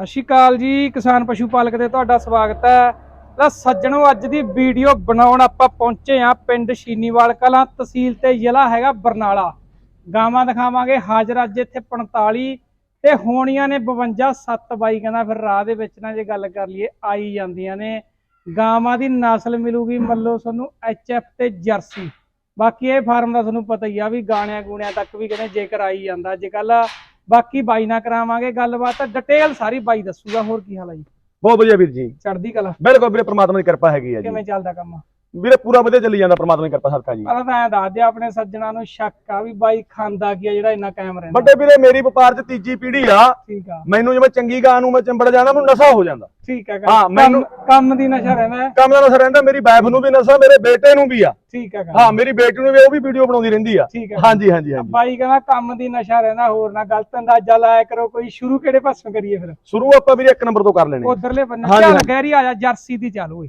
ਸਤਿ ਸ਼੍ਰੀ ਅਕਾਲ ਜੀ, ਕਿਸਾਨ ਪਸ਼ੂ ਪਾਲਕ ਤੇ ਤੁਹਾਡਾ ਸਵਾਗਤ ਹੈ। ਤਾਂ ਸੱਜਣੋ, ਅੱਜ ਦੀ ਵੀਡੀਓ ਬਣਾਉਣ ਆਪਾਂ ਪਹੁੰਚੇ ਆ ਪਿੰਡ ਸ਼ੀਨੀਵਾਲ ਕਲਾਂ, ਤਹਿਸੀਲ ਤੇ ਜ਼ਿਲ੍ਹਾ ਹੈਗਾ ਬਰਨਾਲਾ। ਗਾਵਾਂ ਦਿਖਾਵਾਂਗੇ, ਹਾਜ਼ਰ ਅੱਜ ਇੱਥੇ 45 ਤੇ ਹੋਣੀਆਂ ਨੇ 52 7 ਬਾਈ, ਕਹਿੰਦਾ ਫਿਰ ਰਾਹ ਦੇ ਵਿੱਚ ਨਾ ਜੇ ਗੱਲ ਕਰ ਲਈਏ, ਆਈ ਜਾਂਦੀਆਂ ਨੇ। ਗਾਵਾਂ ਦੀ ਨਸਲ ਮਿਲੂਗੀ ਮੱਲੋ ਤੁਹਾਨੂੰ ਐਫ ਤੇ ਜਰਸੀ। ਬਾਕੀ ਇਹ ਫਾਰਮ ਦਾ ਤੁਹਾਨੂੰ ਪਤਾ ਹੀ ਆ ਵੀ ਗਾਣਿਆਂ ਗੂਣਿਆਂ ਤੱਕ ਵੀ ਕਹਿੰਦੇ ਜੇਕਰ ਆਈ ਜਾਂਦਾ। ਅੱਜ ਕੱਲ ਬਾਕੀ ਬਾਈ ਨਾਲ ਕਰਾਵਾਂਗੇ ਗੱਲਬਾਤ ਡਿਟੇਲ ਸਾਰੀ ਬਾਈ ਦੱਸੂਗਾ ਹੋਰ ਕੀ ਹਾਲ ਹੈ ਜੀ? ਬਹੁਤ ਵਧੀਆ ਵੀਰ ਜੀ। ਚੜ੍ਹਦੀ ਕਲਾ। ਬਿਲਕੁਲ ਵੀਰੇ ਪ੍ਰਮਾਤਮਾ ਦੀ ਕਿਰਪਾ ਹੈਗੀ ਆ ਜੀ। ਕਿਵੇਂ ਚੱਲਦਾ ਕੰਮ? ਵੀਰੇ ਪੂਰਾ ਵਧੀਆ ਚੱਲੀ ਜਾਂਦਾ ਪ੍ਰਮਾਤਮਾ ਦੀ ਕਿਰਪਾ ਸਦਕਾ ਜੀ। ਪਹਿਲਾਂ ਤਾਂ ਐਂ ਦੱਸ ਦੇ ਆਪਣੇ ਸੱਜਣਾ ਨੂੰ ਸ਼ੱਕ ਆ ਵੀ ਬਾਈ ਖਾਂਦਾ ਕੀ ਆ ਜਿਹੜਾ ਇੰਨਾ ਕਾਇਮ ਰਹਿੰਦਾ। ਵੱਡੇ ਵੀਰੇ ਮੇਰੀ ਵਪਾਰ 'ਚ ਤੀਜੀ ਪੀੜ੍ਹੀ ਆ। ਠੀਕ ਆ। ਮੈਨੂੰ ਜਿਵੇਂ ਚੰਗੀ ਗਾਂ ਨੂੰ ਮੈਂ ਚੰਬੜ ਜਾਂਦਾ ਮੈਨੂੰ ਨਸ਼ਾ ਹੋ ਜਾਂਦਾ। ਠੀਕ ਆ ਹਾਂ, ਮੈਨੂੰ- ਕੰਮ ਦੀ ਨਸ਼ਾ ਰਹਿੰਦਾ। ਕੰਮ ਦਾ ਨਸ਼ਾ ਰਹਿੰਦਾ ਮੇਰੀ ਵਾਈਫ ਨੂੰ ਵੀ ਨਸ਼ਾ ਮੇਰੇ ਬੇਟੇ ਨੂੰ ਵੀ ਆ। ਠੀਕ ਆ। ਹਾਂ ਮੇਰੀ ਬੇਟੀ ਨੂੰ ਵੀ ਉਹ ਵੀ ਵੀਡੀਓ ਬਣਾਉਂਦੀ ਰਹਿੰਦੀ ਆ। ਹਾਂਜੀ ਹਾਂਜੀ ਹਾਂਜੀ। ਬਾਈ ਕਹਿੰਦਾ ਕੰਮ ਦੀ ਨਸ਼ਾ ਰਹਿੰਦਾ ਹੋਰ ਨਾ ਗਲਤ ਅੰਦਾਜ਼ਾ ਲਾਇਆ ਕਰੋ ਕੋਈ ਸ਼ੁਰੂ ਕਿਹੜੇ ਪਾਸੋਂ ਕਰੀਏ ਫਿਰ? ਸ਼ੁਰੂ ਆਪਾਂ ਵੀਰੇ ਇੱਕ ਨੰਬਰ ਤੋਂ ਕਰ ਲੈਣੇ ਉਧਰਲੇ ਬੰਨੇ ਚੱਲ। ਗਹਿਰੀ ਆ ਜਾ ਜਰਸੀ ਦੀ ਚੱਲ ਓਏ।